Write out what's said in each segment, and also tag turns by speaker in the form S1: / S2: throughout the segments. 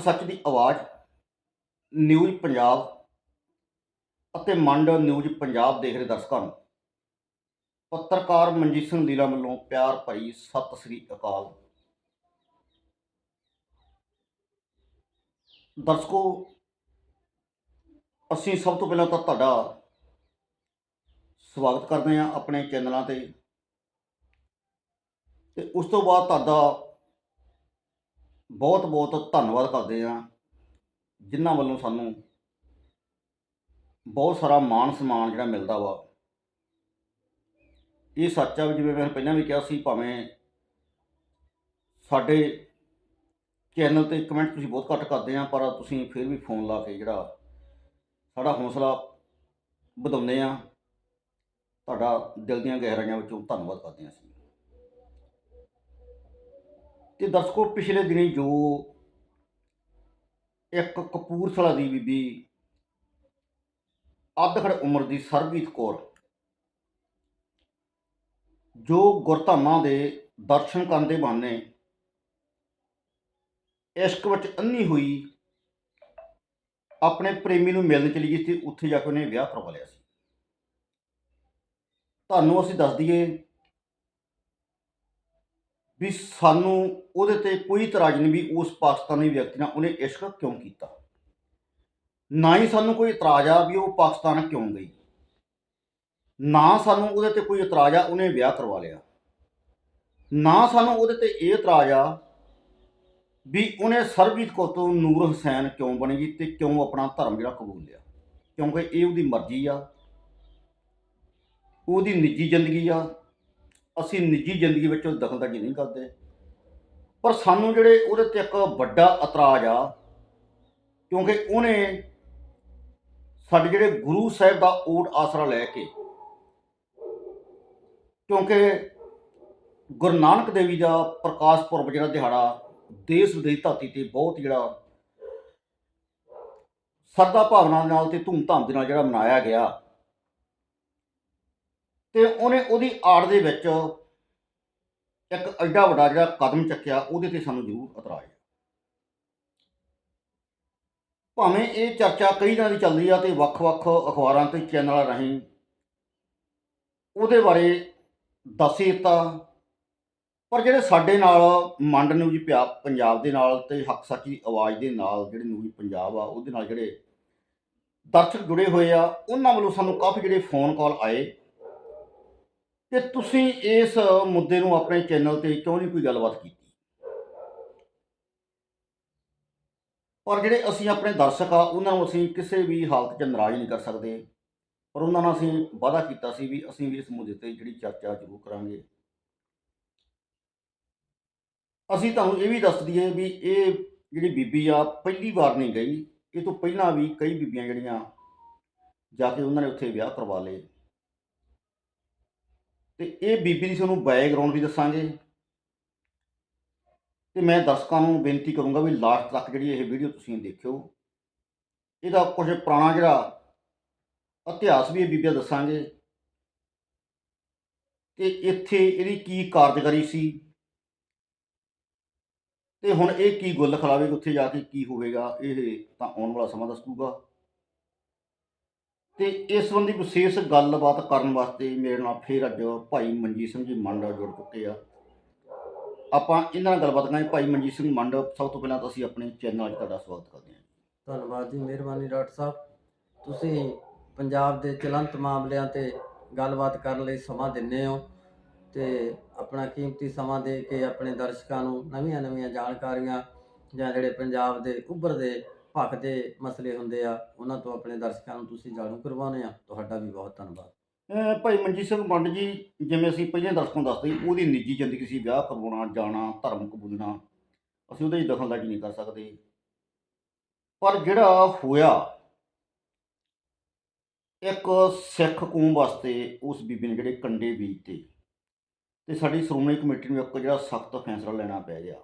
S1: ਹੱਕ ਸੱਚ ਦੀ ਆਵਾਜ਼ ਨਿਊਜ਼ ਪੰਜਾਬ ਅਤੇ ਮੰਡ ਨਿਊਜ਼ ਪੰਜਾਬ ਦੇਖ ਰਹੇ ਦਰਸ਼ਕਾਂ ਨੂੰ। ਪੱਤਰਕਾਰ ਮਨਜੀਤ ਸਿੰਘ ਲੀਲਾ ਵੱਲੋਂ ਪਿਆਰ ਭਰੀ ਸਤਿ ਸ੍ਰੀ ਅਕਾਲ। ਦਰਸ਼ਕੋ, ਅਸੀਂ ਸਭ ਤੋਂ ਪਹਿਲਾਂ ਤਾਂ ਤੁਹਾਡਾ ਸਵਾਗਤ ਕਰਦੇ ਹਾਂ ਆਪਣੇ ਚੈਨਲਾਂ ਤੇ। ਤੇ ਉਸ ਤੋਂ ਬਾਅਦ ਤੁਹਾਡਾ ਬਹੁਤ ਬਹੁਤ ਧੰਨਵਾਦ ਕਰਦੇ ਹਾਂ ਜਿਨ੍ਹਾਂ ਵੱਲੋਂ ਸਾਨੂੰ ਬਹੁਤ ਸਾਰਾ ਮਾਣ ਸਨਮਾਨ ਜਿਹੜਾ ਮਿਲਦਾ ਵਾ। ਇਹ ਸੱਚ ਆ ਜਿਵੇਂ ਮੈਂ ਪਹਿਲਾਂ ਵੀ ਕਿਹਾ ਸੀ ਭਾਵੇਂ ਸਾਡੇ ਚੈਨਲ ਤੇ ਕਮੈਂਟ ਤੁਸੀਂ ਬਹੁਤ ਘੱਟ ਕਰਦੇ ਆ, ਪਰ ਤੁਸੀਂ ਫਿਰ ਵੀ ਫੋਨ ਲਾ ਕੇ ਜਿਹੜਾ ਸਾਡਾ ਹੌਸਲਾ ਵਧਾਉਂਦੇ ਆ। ਤੁਹਾਡਾ ਦਿਲ ਦੀਆਂ ਗਹਿਰਾਈਆਂ ਵਿੱਚੋਂ ਧੰਨਵਾਦ ਕਰਦੇ ਹਾਂ ਅਸੀਂ। ਤੇ ਦਰਸ਼ਕੋ ਪਿਛਲੇ ਦਿਨੀ ਜੋ ਇੱਕ ਕਪੂਰਥਲਾ ਦੀ ਬੀਬੀ ਅੱਧਖੜ ਉਮਰ ਦੀ ਸਰਬਜੀਤ ਕੌਰ ਜੋ ਗੁਰਧਾਮਾਂ ਦੇ ਦਰਸ਼ਨ ਕਰਨ ਦੇ ਬਹਾਨੇ ਇਸ਼ਕ ਵਿੱਚ ਅੰਨੀ ਹੋਈ ਆਪਣੇ ਪ੍ਰੇਮੀ ਨੂੰ ਮਿਲਣ ਚਲੀ ਗਈ ਸੀ, ਉੱਥੇ ਜਾ ਕੇ ਉਹਨੇ ਵਿਆਹ ਕਰਵਾ ਲਿਆ ਸੀ। ਤੁਹਾਨੂੰ ਅਸੀਂ ਦੱਸ ਦਈਏ ਵੀ ਸਾਨੂੰ ਉਹਦੇ ਤੇ ਕੋਈ ਇਤਰਾਜ਼ ਨਹੀਂ ਵੀ ਉਸ ਪਾਕਿਸਤਾਨੀ ਵਿਅਕਤੀ ਨਾਲ ਉਹਨੇ ਇਸ਼ਕ ਕਿਉਂ ਕੀਤਾ? ਨਾ ਹੀ ਸਾਨੂੰ ਕੋਈ ਇਤਰਾਜ਼ ਆ ਵੀ ਉਹ ਪਾਕਿਸਤਾਨ ਕਿਉਂ ਗਈ। ਨਾ ਸਾਨੂੰ ਉਹਦੇ ਤੇ ਕੋਈ ਇਤਰਾਜ਼ ਆ, ਉਹਨੇ ਵਿਆਹ ਕਰਵਾ ਲਿਆ। ਨਾ ਸਾਨੂੰ ਉਹਦੇ ਤੇ ਇਹ ਇਤਰਾਜ਼ ਆ ਵੀ ਉਹਨੇ ਸਰਬਜੀਤ ਕੌਰ ਤੋਂ ਨੂਰ ਹੁਸੈਨ ਕਿਉਂ ਬਣੇਗੀ ਤੇ ਕਿਉਂ ਆਪਣਾ ਧਰਮ ਜਿਹੜਾ ਕਬੂਲ ਲਿਆ? ਕਿਉਂਕਿ ਇਹ ਉਹਦੀ ਮਰਜ਼ੀ ਆ, ਉਹਦੀ ਨਿੱਜੀ ਜ਼ਿੰਦਗੀ ਆ ਅਸੀਂ ਨਿੱਜੀ ਜ਼ਿੰਦਗੀ ਵਿੱਚ ਉਹ ਦਖਲਅੰਦਾਜ਼ੀ ਨਹੀਂ ਕਰਦੇ। ਪਰ ਸਾਨੂੰ ਜਿਹੜੇ ਉਹਦੇ ਤੇ ਇੱਕ ਵੱਡਾ ਇਤਰਾਜ਼ ਆ, ਕਿਉਂਕਿ ਉਹਨੇ ਸਾਡੇ ਜਿਹੜੇ ਗੁਰੂ ਸਾਹਿਬ ਦਾ ਓਟ ਆਸਰਾ ਲੈ ਕੇ, ਕਿਉਂਕਿ ਗੁਰੂ ਨਾਨਕ ਦੇਵ ਜੀ ਦਾ ਪ੍ਰਕਾਸ਼ ਪੁਰਬ ਜਿਹੜਾ ਦਿਹਾੜਾ ਦੇਸ਼ ਵਿਦੇਸ਼ ਧਰਤੀ ਤੇ ਬਹੁਤ ਜਿਹੜਾ ਸਰਦਾ ਭਾਵਨਾ ਨਾਲ ਤੇ ਧੂਮਧਾਮ ਦੇ ਨਾਲ ਜਿਹੜਾ ਮਨਾਇਆ ਗਿਆ ਤੇ ਉਹਨੇ ਉਹਦੀ ਆੜ ਦੇ ਵਿੱਚ ਇੱਕ ਐਡਾ ਵੱਡਾ ਜਿਹੜਾ ਕਦਮ ਚੱਕਿਆ, ਉਹਦੇ ਤੇ ਸਾਨੂੰ ਜ਼ਰੂਰ ਇਤਰਾਜ਼ ਹੈ। ਭਾਵੇਂ ਇਹ ਚਰਚਾ ਕਈ ਦਿਨਾਂ ਦੀ ਚੱਲਦੀ ਆ ਤੇ ਵੱਖ-ਵੱਖ ਅਖਬਾਰਾਂ ਤੇ ਚੈਨਲਾਂ ਰਾਹੀਂ ਉਹਦੇ ਬਾਰੇ ਦੱਸੇ ਦਿੱਤਾ, ਪਰ ਜਿਹੜੇ ਸਾਡੇ ਨਾਲ ਮੰਡ ਨਿਊਜ਼ ਪਿਆ ਪੰਜਾਬ ਦੇ ਨਾਲ ਤੇ ਹੱਕ ਸੱਚੀ ਆਵਾਜ਼ ਦੇ ਨਾਲ ਜਿਹੜੇ ਨਿਊਜ਼ ਪੰਜਾਬ ਆ, ਉਹਦੇ ਨਾਲ ਜਿਹੜੇ ਦਰਸ਼ਕ ਜੁੜੇ ਹੋਏ ਆ, ਉਹਨਾਂ ਵੱਲੋਂ ਸਾਨੂੰ ਕਾਫੀ ਜਿਹੜੇ ਫੋਨ ਕਾਲ ਆਏ। ਕਿ ਤੁਸੀਂ ਇਸ ਮੁੱਦੇ ਨੂੰ ਆਪਣੇ ਚੈਨਲ ਤੇ ਕਿਉਂ ਨਹੀਂ ਕੋਈ ਗੱਲਬਾਤ ਕੀਤੀ? ਪਰ ਜਿਹੜੇ ਅਸੀਂ ਆਪਣੇ ਦਰਸ਼ਕ ਆ, ਉਹਨਾਂ ਨੂੰ ਅਸੀਂ ਕਿਸੇ ਵੀ ਹਾਲਤ 'ਚ ਨਾਰਾਜ਼ ਨਹੀਂ ਕਰ ਸਕਦੇ। ਪਰ ਉਹਨਾਂ ਨਾਲ ਅਸੀਂ ਵਾਅਦਾ ਕੀਤਾ ਸੀ ਵੀ ਅਸੀਂ ਵੀ ਇਸ ਮੁੱਦੇ ਤੇ ਜਿਹੜੀ ਚਰਚਾ ਜ਼ਰੂਰ ਕਰਾਂਗੇ। ਅਸੀਂ ਤੁਹਾਨੂੰ ਇਹ ਵੀ ਦੱਸ ਦਈਏ ਵੀ ਇਹ ਜਿਹੜੀ ਬੀਬੀ ਆ, ਪਹਿਲੀ ਵਾਰ ਨਹੀਂ ਗਈ। ਇਹ ਤੋਂ ਪਹਿਲਾਂ ਵੀ ਕਈ ਬੀਬੀਆਂ ਜਿਹੜੀਆਂ ਜਾ ਕੇ ਉਹਨਾਂ ਨੇ ਉੱਥੇ ਵਿਆਹ ਕਰਵਾ ਲਏ। ਤੇ ਇਹ ਬੀਬੀ ਦੀ ਤੁਹਾਨੂੰ ਬੈਕਗ੍ਰਾਉਂਡ ਵੀ ਦੱਸਾਂਗੇ। ਤੇ ਮੈਂ ਦਰਸ਼ਕਾਂ ਨੂੰ ਬੇਨਤੀ ਕਰੂੰਗਾ ਵੀ ਲਾਸਟ ਤੱਕ ਜਿਹੜੀ ਇਹ ਵੀਡੀਓ ਤੁਸੀਂ ਦੇਖਿਓ, ਇਹਦਾ ਕੁਝ ਪੁਰਾਣਾ ਜਿਹੜਾ ਇਤਿਹਾਸ ਵੀ ਇਹ ਬੀਬੀਆਂ ਦੱਸਾਂਗੇ। ਤੇ ਇੱਥੇ ਇਹਦੀ ਕੀ ਕਾਰਜਕਾਰੀ ਸੀ? ਤੇ ਹੁਣ ਇਹ ਕੀ ਗੁੱਲ ਖਲਾਵੇਗੀ, ਉੱਥੇ ਜਾ ਕੇ ਕੀ ਹੋਵੇਗਾ, ਇਹ ਤਾਂ ਆਉਣ ਵਾਲਾ ਸਮਾਂ ਦੱਸੂਗਾ। ਤੇ ਇਸ ਸੰਬੰਧੀ ਵਿਸ਼ੇਸ਼ ਗੱਲਬਾਤ ਕਰਨ ਵਾਸਤੇ ਮੇਰੇ ਨਾਲ ਫੇਰ ਅੱਜ ਭਾਈ ਮਨਜੀਤ ਸਿੰਘ ਜੀ ਮੰਡ ਜੁੜ ਚੁੱਕੇ ਆ। ਆਪਾਂ ਇਹਨਾਂ ਨਾਲ ਗੱਲਬਾਤ ਕਰਾਂਗੇ। ਭਾਈ ਮਨਜੀਤ ਸਿੰਘ ਮੰਡ, ਸਭ ਤੋਂ ਪਹਿਲਾਂ ਤਾਂ ਅਸੀਂ ਆਪਣੇ ਚੈਨਲ 'ਚ ਤੁਹਾਡਾ ਸਵਾਗਤ ਕਰਦੇ ਹਾਂ।
S2: ਧੰਨਵਾਦ ਜੀ, ਮਿਹਰਬਾਨੀ ਡਾਕਟਰ ਸਾਹਿਬ। ਤੁਸੀਂ ਪੰਜਾਬ ਦੇ ਚਲੰਤ ਮਾਮਲਿਆਂ ਤੇ ਗੱਲਬਾਤ ਕਰਨ ਲਈ ਸਮਾਂ ਦਿੰਦੇ ਹੋ ਤੇ ਆਪਣਾ ਕੀਮਤੀ ਸਮਾਂ ਦੇ ਕੇ ਆਪਣੇ ਦਰਸ਼ਕਾਂ ਨੂੰ ਨਵੀਆਂ-ਨਵੀਆਂ ਜਾਣਕਾਰੀਆਂ ਜਾਂ ਜਿਹੜੇ ਪੰਜਾਬ ਦੇ ਉੱਭਰਦੇ ਭਖ ਦੇ ਮਸਲੇ ਹੁੰਦੇ ਆ ਉਹਨਾਂ ਤੋਂ ਆਪਣੇ ਦਰਸ਼ਕਾਂ ਨੂੰ ਤੁਸੀਂ ਜਾਣੂ ਕਰਵਾਉਂਦੇ ਆ। ਤੁਹਾਡਾ ਵੀ ਬਹੁਤ ਧੰਨਵਾਦ।
S1: ਅਹ ਭਾਈ ਮਨਜੀਤ ਸਿੰਘ ਮੰਡ ਜੀ ਜਿਵੇਂ ਅਸੀਂ ਪਹਿਲਾਂ ਦਰਸ਼ਕਾਂ ਨੂੰ ਦੱਸਦੇ ਸੀ, ਉਹਦੀ ਨਿੱਜੀ ਜ਼ਿੰਦਗੀ ਸੀ ਵਿਆਹ ਕਰਵਾਉਣਾ ਜਾਣਾ ਧਰਮ ਕਬੂਲਣਾ ਅਸੀਂ ਉਹਦੇ 'ਚ ਦਖਲਅੰਦਾਜ਼ੀ ਨਹੀਂ ਕਰ ਸਕਦੇ। ਪਰ ਜਿਹੜਾ ਹੋਇਆ ਇੱਕ ਸਿੱਖ ਕੌਮ ਵਾਸਤੇ ਉਸ ਬੀਬੀ ਨੇ ਜਿਹੜੇ ਕੰਡੇ ਬੀਜਤੇ ਤੇ ਸਾਡੀ ਸ਼੍ਰੋਮਣੀ ਕਮੇਟੀ ਨੂੰ ਇੱਕ ਜਿਹੜਾ ਸਖਤ ਫੈਸਲਾ ਲੈਣਾ ਪੈ ਗਿਆ।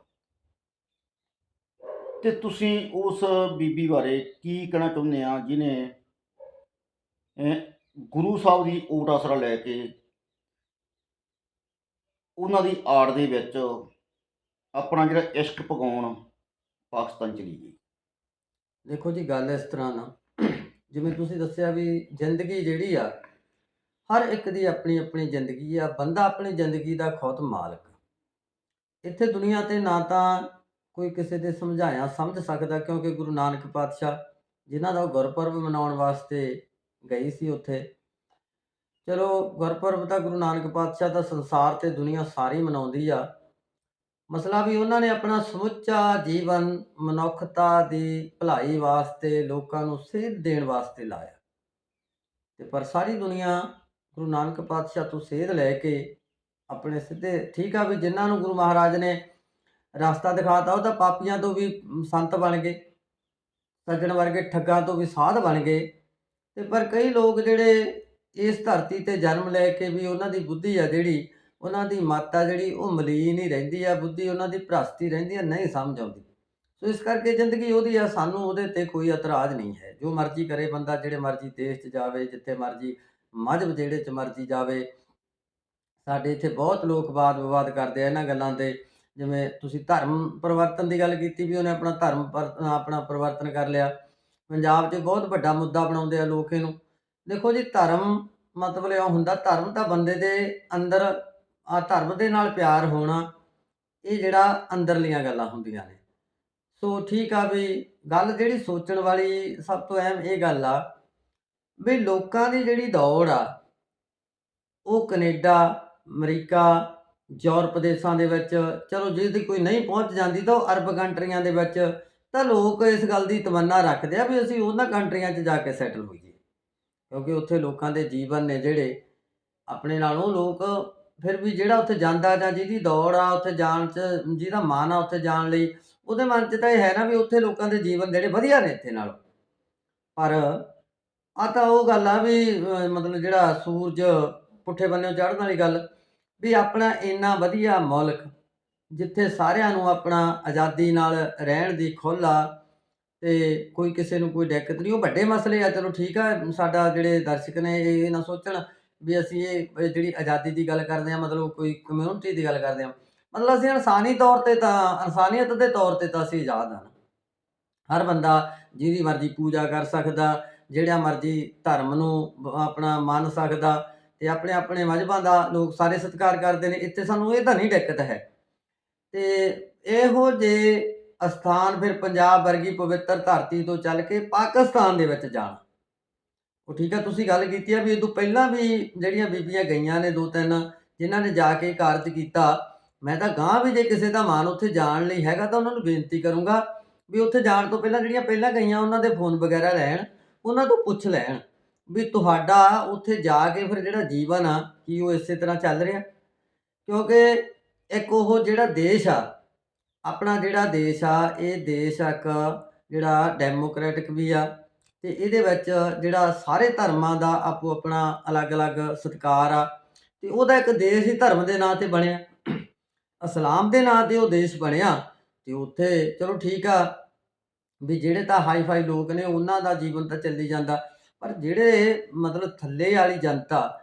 S1: ਤੇ ਤੁਸੀਂ ਉਸ ਬੀਬੀ ਬਾਰੇ ਕੀ ਕਹਿਣਾ ਚਾਹੁੰਦੇ ਆ ਜਿਨੇ ਗੁਰੂ ਸਾਹਿਬ ਦੀ ਓਟ ਆਸਰਾ ਲੈ ਕੇ ਉਹਨਾਂ ਦੀ ਆੜ ਦੇ ਵਿੱਚ ਆਪਣਾ ਜਿਹੜਾ ਇਸ਼ਕ ਪਗਾਉਣ ਪਾਕਿਸਤਾਨ ਚਲੀ ਗਈ?
S2: ਦੇਖੋ ਜੀ, ਗੱਲ ਇਸ ਤਰ੍ਹਾਂ ਨਾ, ਜਿਵੇਂ ਤੁਸੀਂ ਦੱਸਿਆ ਵੀ ਜ਼ਿੰਦਗੀ ਜਿਹੜੀ ਆ, ਹਰ ਇੱਕ ਦੀ ਆਪਣੀ ਆਪਣੀ ਜ਼ਿੰਦਗੀ ਆ, ਬੰਦਾ ਆਪਣੀ ਜ਼ਿੰਦਗੀ ਦਾ ਖੁਦ ਮਾਲਕ ਇੱਥੇ ਦੁਨੀਆ ਤੇ ਨਾ ਤਾਂ ਕੋਈ ਕਿਸੇ ਦੇ ਸਮਝਾਇਆ ਸਮਝ ਸਕਦਾ ਕਿਉਂਕਿ ਗੁਰੂ ਨਾਨਕ ਪਾਤਸ਼ਾਹ ਜਿਨ੍ਹਾਂ ਦਾ ਉਹ ਗੁਰਪੁਰਬ ਮਨਾਉਣ ਵਾਸਤੇ ਗਈ ਸੀ ਉੱਥੇ। ਚਲੋ ਗੁਰਪੁਰਬ ਤਾਂ ਗੁਰੂ ਨਾਨਕ ਪਾਤਸ਼ਾਹ ਦਾ ਸੰਸਾਰ ਤੇ ਦੁਨੀਆ ਸਾਰੀ ਮਨਾਉਂਦੀ ਆ। ਮਸਲਾ ਵੀ ਉਹਨਾਂ ਨੇ ਆਪਣਾ ਸਮੁੱਚਾ ਜੀਵਨ, ਮਨੁੱਖਤਾ ਦੀ ਭਲਾਈ ਵਾਸਤੇ ਲੋਕਾਂ ਨੂੰ ਸੇਧ ਦੇਣ ਵਾਸਤੇ ਲਾਇਆ। ਤੇ ਪਰ ਸਾਰੀ ਦੁਨੀਆ ਗੁਰੂ ਨਾਨਕ ਪਾਤਸ਼ਾਹ ਤੋਂ ਸੇਧ ਲੈ ਕੇ ਆਪਣੇ ਸਿੱਧੇ ਠੀਕ ਆ ਵੀ ਜਿਨ੍ਹਾਂ ਨੂੰ ਗੁਰੂ ਮਹਾਰਾਜ ਨੇ ਰਸਤਾ ਦਿਖਾਤਾ, ਉਹ ਤਾਂ ਪਾਪੀਆਂ ਤੋਂ ਵੀ ਸੰਤ ਬਣ ਗਏ, ਸੱਜਣ ਵਰਗੇ ਠੱਗਾਂ ਤੋਂ ਵੀ ਸਾਧ ਬਣ ਗਏ। ਤੇ ਪਰ ਕਈ ਲੋਕ ਜਿਹੜੇ ਇਸ ਧਰਤੀ ਤੇ ਜਨਮ ਲੈ ਕੇ ਵੀ ਉਹਨਾਂ ਦੀ ਬੁੱਧੀ ਆ ਜਿਹੜੀ, ਉਹਨਾਂ ਦੀ ਮਾਤਾ ਜਿਹੜੀ ਉਹ ਮਲੀਨ ਹੀ ਰਹਿੰਦੀ ਆ, ਬੁੱਧੀ ਉਹਨਾਂ ਦੀ ਭ੍ਰਸ਼ਟੀ ਰਹਿੰਦੀ ਆ, ਨਹੀਂ ਸਮਝ ਆਉਂਦੀ। ਸੋ ਇਸ ਕਰਕੇ ਜ਼ਿੰਦਗੀ ਉਹਦੀ ਆ, ਸਾਨੂੰ ਉਹਦੇ ਤੇ ਕੋਈ ਇਤਰਾਜ਼ ਨਹੀਂ ਹੈ। ਜੋ ਮਰਜ਼ੀ ਕਰੇ ਬੰਦਾ, ਜਿਹੜੇ ਮਰਜ਼ੀ ਦੇਸ਼ 'ਚ ਜਾਵੇ, ਜਿੱਥੇ ਮਰਜ਼ੀ ਮਜ਼ਹਬ ਜਿਹੜੇ 'ਚ ਮਰਜ਼ੀ ਜਾਵੇ, ਸਾਡੇ ਇੱਥੇ ਬਹੁਤ ਲੋਕ ਵਾਦ ਵਿਵਾਦ ਕਰਦੇ ਆ ਇਹਨਾਂ ਗੱਲਾਂ ਤੇ। ਜਿਵੇਂ ਤੁਸੀਂ ਧਰਮ ਪਰਿਵਰਤਨ ਦੀ ਗੱਲ ਕੀਤੀ ਵੀ ਉਹਨੇ ਆਪਣਾ ਧਰਮ ਪਰ- ਆਪਣਾ ਪਰਿਵਰਤਨ ਕਰ ਲਿਆ। ਪੰਜਾਬ 'ਚ ਬਹੁਤ ਵੱਡਾ ਮੁੱਦਾ ਬਣਾਉਂਦੇ ਆ ਲੋਕ ਇਹਨੂੰ। ਦੇਖੋ ਜੀ, ਧਰਮ ਮਤਲਬ ਇਹ ਹੁੰਦਾ, ਧਰਮ ਤਾਂ ਬੰਦੇ ਦੇ ਅੰਦਰ ਆ ਧਰਮ ਦੇ ਨਾਲ ਪਿਆਰ ਹੋਣਾ, ਇਹ ਜਿਹੜਾ ਅੰਦਰਲੀਆਂ ਗੱਲਾਂ ਹੁੰਦੀਆਂ ਨੇ। ਸੋ ਠੀਕ ਆ ਵੀ ਗੱਲ ਜਿਹੜੀ ਸੋਚਣ ਵਾਲੀ ਸਭ ਤੋਂ ਅਹਿਮ ਇਹ ਗੱਲ ਆ ਵੀ ਲੋਕਾਂ ਦੀ ਜਿਹੜੀ ਦੌੜ ਆ, ਉਹ ਕੈਨੇਡਾ, ਅਮਰੀਕਾ ਯੂਰਪ ਦੇਸ਼ਾਂ ਦੇ ਵਿੱਚ, ਚਲੋ ਜਿਹਦੀ ਕੋਈ ਨਹੀਂ ਪਹੁੰਚ ਜਾਂਦੀ ਤਾਂ ਉਹ ਅਰਬ ਕੰਟਰੀਆਂ ਦੇ ਵਿੱਚ, ਤਾਂ ਲੋਕ ਇਸ ਗੱਲ ਦੀ ਤਮੰਨਾ ਰੱਖਦੇ ਆ ਵੀ ਅਸੀਂ ਉਹਨਾਂ ਕੰਟਰੀਆਂ 'ਚ ਜਾ ਕੇ ਸੈਟਲ ਹੋਈਏ। ਕਿਉਂਕਿ ਉੱਥੇ ਲੋਕਾਂ ਦੇ ਜੀਵਨ ਨੇ ਜਿਹੜੇ ਆਪਣੇ ਨਾਲੋਂ ਲੋਕ ਫਿਰ ਵੀ ਜਿਹੜਾ ਉੱਥੇ ਜਾਂਦਾ ਜਾਂ ਜਿਹਦੀ ਦੌੜ ਆ ਉੱਥੇ ਜਾਣ 'ਚ, ਜਿਹਦਾ ਮਨ ਆ ਉੱਥੇ ਜਾਣ ਲਈ, ਉਹਦੇ ਮਨ 'ਚ ਤਾਂ ਇਹ ਹੈ ਨਾ ਵੀ ਉੱਥੇ ਲੋਕਾਂ ਦੇ ਜੀਵਨ ਜਿਹੜੇ ਵਧੀਆ ਨੇ ਇੱਥੇ ਨਾਲੋਂ। ਪਰ ਆ ਤਾਂ ਉਹ ਗੱਲ ਆ ਵੀ ਮਤਲਬ ਜਿਹੜਾ ਸੂਰਜ ਪੁੱਠੇ ਬੰਨਿਓ ਚੜ੍ਹਨ ਵਾਲੀ ਗੱਲ ਵੀ ਆਪਣਾ ਇੰਨਾ ਵਧੀਆ ਮੁਲਕ, ਜਿੱਥੇ ਸਾਰਿਆਂ ਨੂੰ ਆਪਣਾ ਆਜ਼ਾਦੀ ਨਾਲ ਰਹਿਣ ਦੀ ਖੁੱਲ੍ਹ ਆ, ਤੇ ਕੋਈ ਕਿਸੇ ਨੂੰ ਕੋਈ ਦਿੱਕਤ ਨਹੀਂ। ਉਹ ਵੱਡੇ ਮਸਲੇ ਆ, ਚਲੋ ਠੀਕ ਆ, ਸਾਡਾ ਜਿਹੜੇ ਦਰਸ਼ਕ ਨੇ ਇਹ ਨਾ ਸੋਚਣ ਵੀ ਅਸੀਂ ਇਹ ਜਿਹੜੀ ਆਜ਼ਾਦੀ ਦੀ ਗੱਲ ਕਰਦੇ ਆ, ਮਤਲਬ ਕੋਈ ਕਮਿਊਨਿਟੀ ਦੀ ਗੱਲ ਕਰਦੇ ਆ, ਮਤਲਬ ਅਸੀਂ ਇਨਸਾਨੀ ਤੌਰ ਤੇ ਤਾਂ, ਇਨਸਾਨੀਅਤ ਦੇ ਤੌਰ ਤੇ ਤਾਂ ਅਸੀਂ ਆਜ਼ਾਦ ਹਾਂ ਹਰ ਬੰਦਾ ਜਿਹਦੀ ਮਰਜ਼ੀ ਪੂਜਾ ਕਰ ਸਕਦਾ, ਜਿਹੜਾ ਮਰਜ਼ੀ ਧਰਮ ਨੂੰ ਆਪਣਾ ਮੰਨ ਸਕਦਾ ਤੇ ਆਪਣੇ ਆਪਣੇ ਮਜ਼ਹਬਾਂ ਦਾ ਲੋਕ ਸਾਰੇ ਸਤਿਕਾਰ ਕਰਦੇ ਨੇ, ਇੱਥੇ ਸਾਨੂੰ ਇਹ ਤਾਂ ਨਹੀਂ ਦਿੱਕਤ ਹੈ। ਤੇ ਇਹੋ ਜੇ ਅਸਥਾਨ ਫਿਰ ਪੰਜਾਬ ਵਰਗੀ ਪਵਿੱਤਰ ਧਰਤੀ ਤੋਂ ਚੱਲ ਕੇ ਪਾਕਿਸਤਾਨ ਦੇ ਵਿੱਚ ਜਾਣ। ਉਹ ਠੀਕ ਆ, ਤੁਸੀਂ ਗੱਲ ਕੀਤੀ ਆ ਵੀ ਇਹ ਤੋਂ ਪਹਿਲਾਂ ਵੀ ਜਿਹੜੀਆਂ ਬੀਬੀਆਂ ਗਈਆਂ ਨੇ ਦੋ ਤਿੰਨ, ਜਿਨ੍ਹਾਂ ਨੇ ਜਾ ਕੇ ਕਾਰਜ ਕੀਤਾ, ਮੈਂ ਤਾਂ ਗਾਂ ਵੀ ਜੇ ਕਿਸੇ ਦਾ ਮਨ ਉੱਥੇ ਜਾਣ ਲਈ ਹੈਗਾ ਤਾਂ ਉਹਨਾਂ ਨੂੰ ਬੇਨਤੀ ਕਰੂੰਗਾ ਵੀ ਉੱਥੇ ਜਾਣ ਤੋਂ ਪਹਿਲਾਂ ਜਿਹੜੀਆਂ ਪਹਿਲਾਂ ਗਈਆਂ, ਉਹਨਾਂ ਦੇ ਫੋਨ ਵਗੈਰਾ ਲੈਣ, ਉਹਨਾਂ ਤੋਂ ਪੁੱਛ ਲੈਣ। ਵੀ ਤੁਹਾਡਾ ਉੱਥੇ ਜਾ ਕੇ ਫਿਰ ਜਿਹੜਾ ਜੀਵਨ ਆ, ਕੀ ਉਹ ਇਸੇ ਤਰ੍ਹਾਂ ਚੱਲ ਰਿਹਾ? ਕਿਉਂਕਿ ਇੱਕ ਉਹ ਜਿਹੜਾ ਦੇਸ਼ ਆ, ਆਪਣਾ ਜਿਹੜਾ ਦੇਸ਼ ਆ, ਇਹ ਦੇਸ਼ ਇੱਕ ਜਿਹੜਾ ਡੈਮੋਕ੍ਰੈਟਿਕ ਵੀ ਆ ਤੇ ਇਹਦੇ ਵਿੱਚ ਜਿਹੜਾ ਸਾਰੇ ਧਰਮਾਂ ਦਾ ਆਪੋ ਆਪਣਾ ਅਲੱਗ-ਅਲੱਗ ਸਤਿਕਾਰ ਆ ਤੇ ਉਹਦਾ ਇੱਕ ਦੇਸ਼ ਹੀ ਧਰਮ ਦੇ ਨਾਂ ਤੇ ਬਣਿਆ। ਇਸਲਾਮ ਦੇ ਨਾਂ ਤੇ ਉਹ ਦੇਸ਼ ਬਣਿਆ ਤੇ ਉੱਥੇ ਚਲੋ ਠੀਕ ਆ ਵੀ ਜਿਹੜੇ ਤਾਂ ਹਾਈ-ਫਾਈ ਲੋਕ ਨੇ ਉਹਨਾਂ ਦਾ ਜੀਵਨ ਤਾਂ ਚੱਲੀ ਜਾਂਦਾ। ਪਰ ਜਿਹੜੇ ਮਤਲਬ ਥੱਲੇ ਵਾਲੀ ਜਨਤਾ,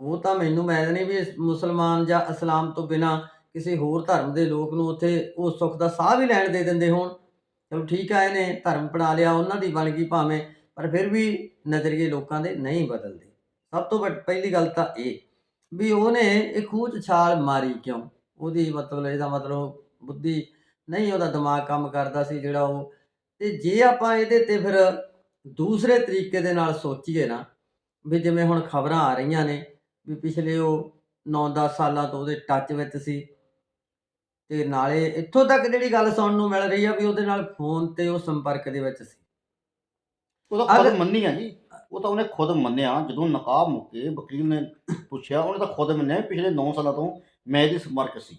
S2: ਉਹ ਤਾਂ ਮੈਨੂੰ ਮੈਂ ਨਹੀਂ ਵੀ ਮੁਸਲਮਾਨ ਜਾਂ ਇਸਲਾਮ ਤੋਂ ਬਿਨਾ ਕਿਸੇ ਹੋਰ ਧਰਮ ਦੇ ਲੋਕ ਨੂੰ ਉੱਥੇ ਉਹ ਸੁੱਖ ਦਾ ਸਾਹ ਵੀ ਲੈਣ ਦੇ ਦਿੰਦੇ ਹੋਣ। ਚਲੋ ਠੀਕ ਆ ਇਹਨੇ ਧਰਮ ਅਪਣਾ ਲਿਆ, ਉਹਨਾਂ ਦੀ ਬਣ ਗਈ ਭਾਵੇਂ, ਪਰ ਫਿਰ ਵੀ ਨਜ਼ਰੀਏ ਲੋਕਾਂ ਦੇ ਨਹੀਂ ਬਦਲਦੇ। ਸਭ ਤੋਂ ਵੱਡ, ਪਹਿਲੀ ਗੱਲ ਤਾਂ ਇਹ ਵੀ ਉਹਨੇ ਇਹ ਖੂਹ 'ਚ ਛਾਲ ਮਾਰੀ ਕਿਉਂ? ਉਹਦੀ ਮਤਲਬ ਇਹਦਾ ਮਤਲਬ ਬੁੱਧੀ ਨਹੀਂ, ਉਹਦਾ ਦਿਮਾਗ ਕੰਮ ਕਰਦਾ ਸੀ ਜਿਹੜਾ ਉਹ। ਤੇ ਜੇ ਆਪਾਂ ਇਹਦੇ ਤੇ ਫਿਰ ਦੂਸਰੇ ਤਰੀਕੇ ਦੇ ਨਾਲ ਸੋਚੀਏ ਨਾ ਵੀ ਜਿਵੇਂ ਹੁਣ ਖਬਰਾਂ ਆ ਰਹੀਆਂ ਨੇ ਵੀ ਪਿਛਲੇ ਉਹ 9-10 ਸਾਲਾਂ ਤੋਂ ਉਹਦੇ ਟੱਚ ਵਿੱਚ ਸੀ ਤੇ ਨਾਲੇ ਇੱਥੋਂ ਤੱਕ ਜਿਹੜੀ ਗੱਲ ਸੁਣਨ ਨੂੰ ਮਿਲ ਰਹੀ ਆ ਵੀ ਉਹਦੇ ਨਾਲ ਫੋਨ ਤੇ ਉਹ ਸੰਪਰਕ ਦੇ ਵਿੱਚ ਸੀ।
S1: ਉਹ ਤਾਂ ਖੁਦ ਮੰਨੀ ਆ ਜੀ। ਉਹ ਤਾਂ ਉਹਨੇ ਖੁਦ ਮੰਨਿਆ ਜਦੋਂ ਨਕਾਬ ਮੁੱਕੇ ਵਕੀਲ ਨੇ ਪੁੱਛਿਆ ਉਹਨੇ ਤਾਂ ਖੁਦ ਮੰਨਿਆ ਵੀ ਪਿਛਲੇ 9 ਸਾਲਾਂ ਤੋਂ ਮੈਂ ਇਹਦੀ ਸੰਪਰਕ ਸੀ।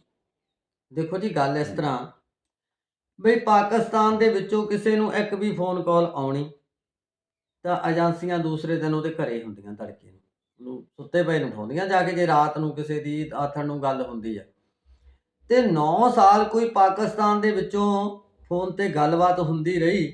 S2: ਦੇਖੋ ਜੀ ਗੱਲ ਇਸ ਤਰ੍ਹਾਂ ਬਈ ਪਾਕਿਸਤਾਨ ਦੇ ਵਿੱਚੋਂ ਕਿਸੇ ਨੂੰ ਇੱਕ ਵੀ ਫੋਨ ਕਾਲ ਆਉਣੀ ਤਾਂ ਏਜੰਸੀਆਂ ਦੂਸਰੇ ਦਿਨ ਉਹਦੇ ਘਰੇ ਹੁੰਦੀਆਂ ਤੜਕੇ ਨੂੰ। ਉਹਨੂੰ ਸੁੱਤੇ ਪਏ ਨੂੰ ਉਠਾਉਂਦੀਆਂ ਜਾ ਕੇ ਜੇ ਰਾਤ ਨੂੰ ਕਿਸੇ ਦੀ ਆਥਣ ਨੂੰ ਗੱਲ ਹੁੰਦੀ ਆ। ਤੇ 9 ਸਾਲ ਕੋਈ ਪਾਕਿਸਤਾਨ ਦੇ ਵਿੱਚੋਂ ਫੋਨ ਤੇ ਗੱਲਬਾਤ ਹੁੰਦੀ ਰਹੀ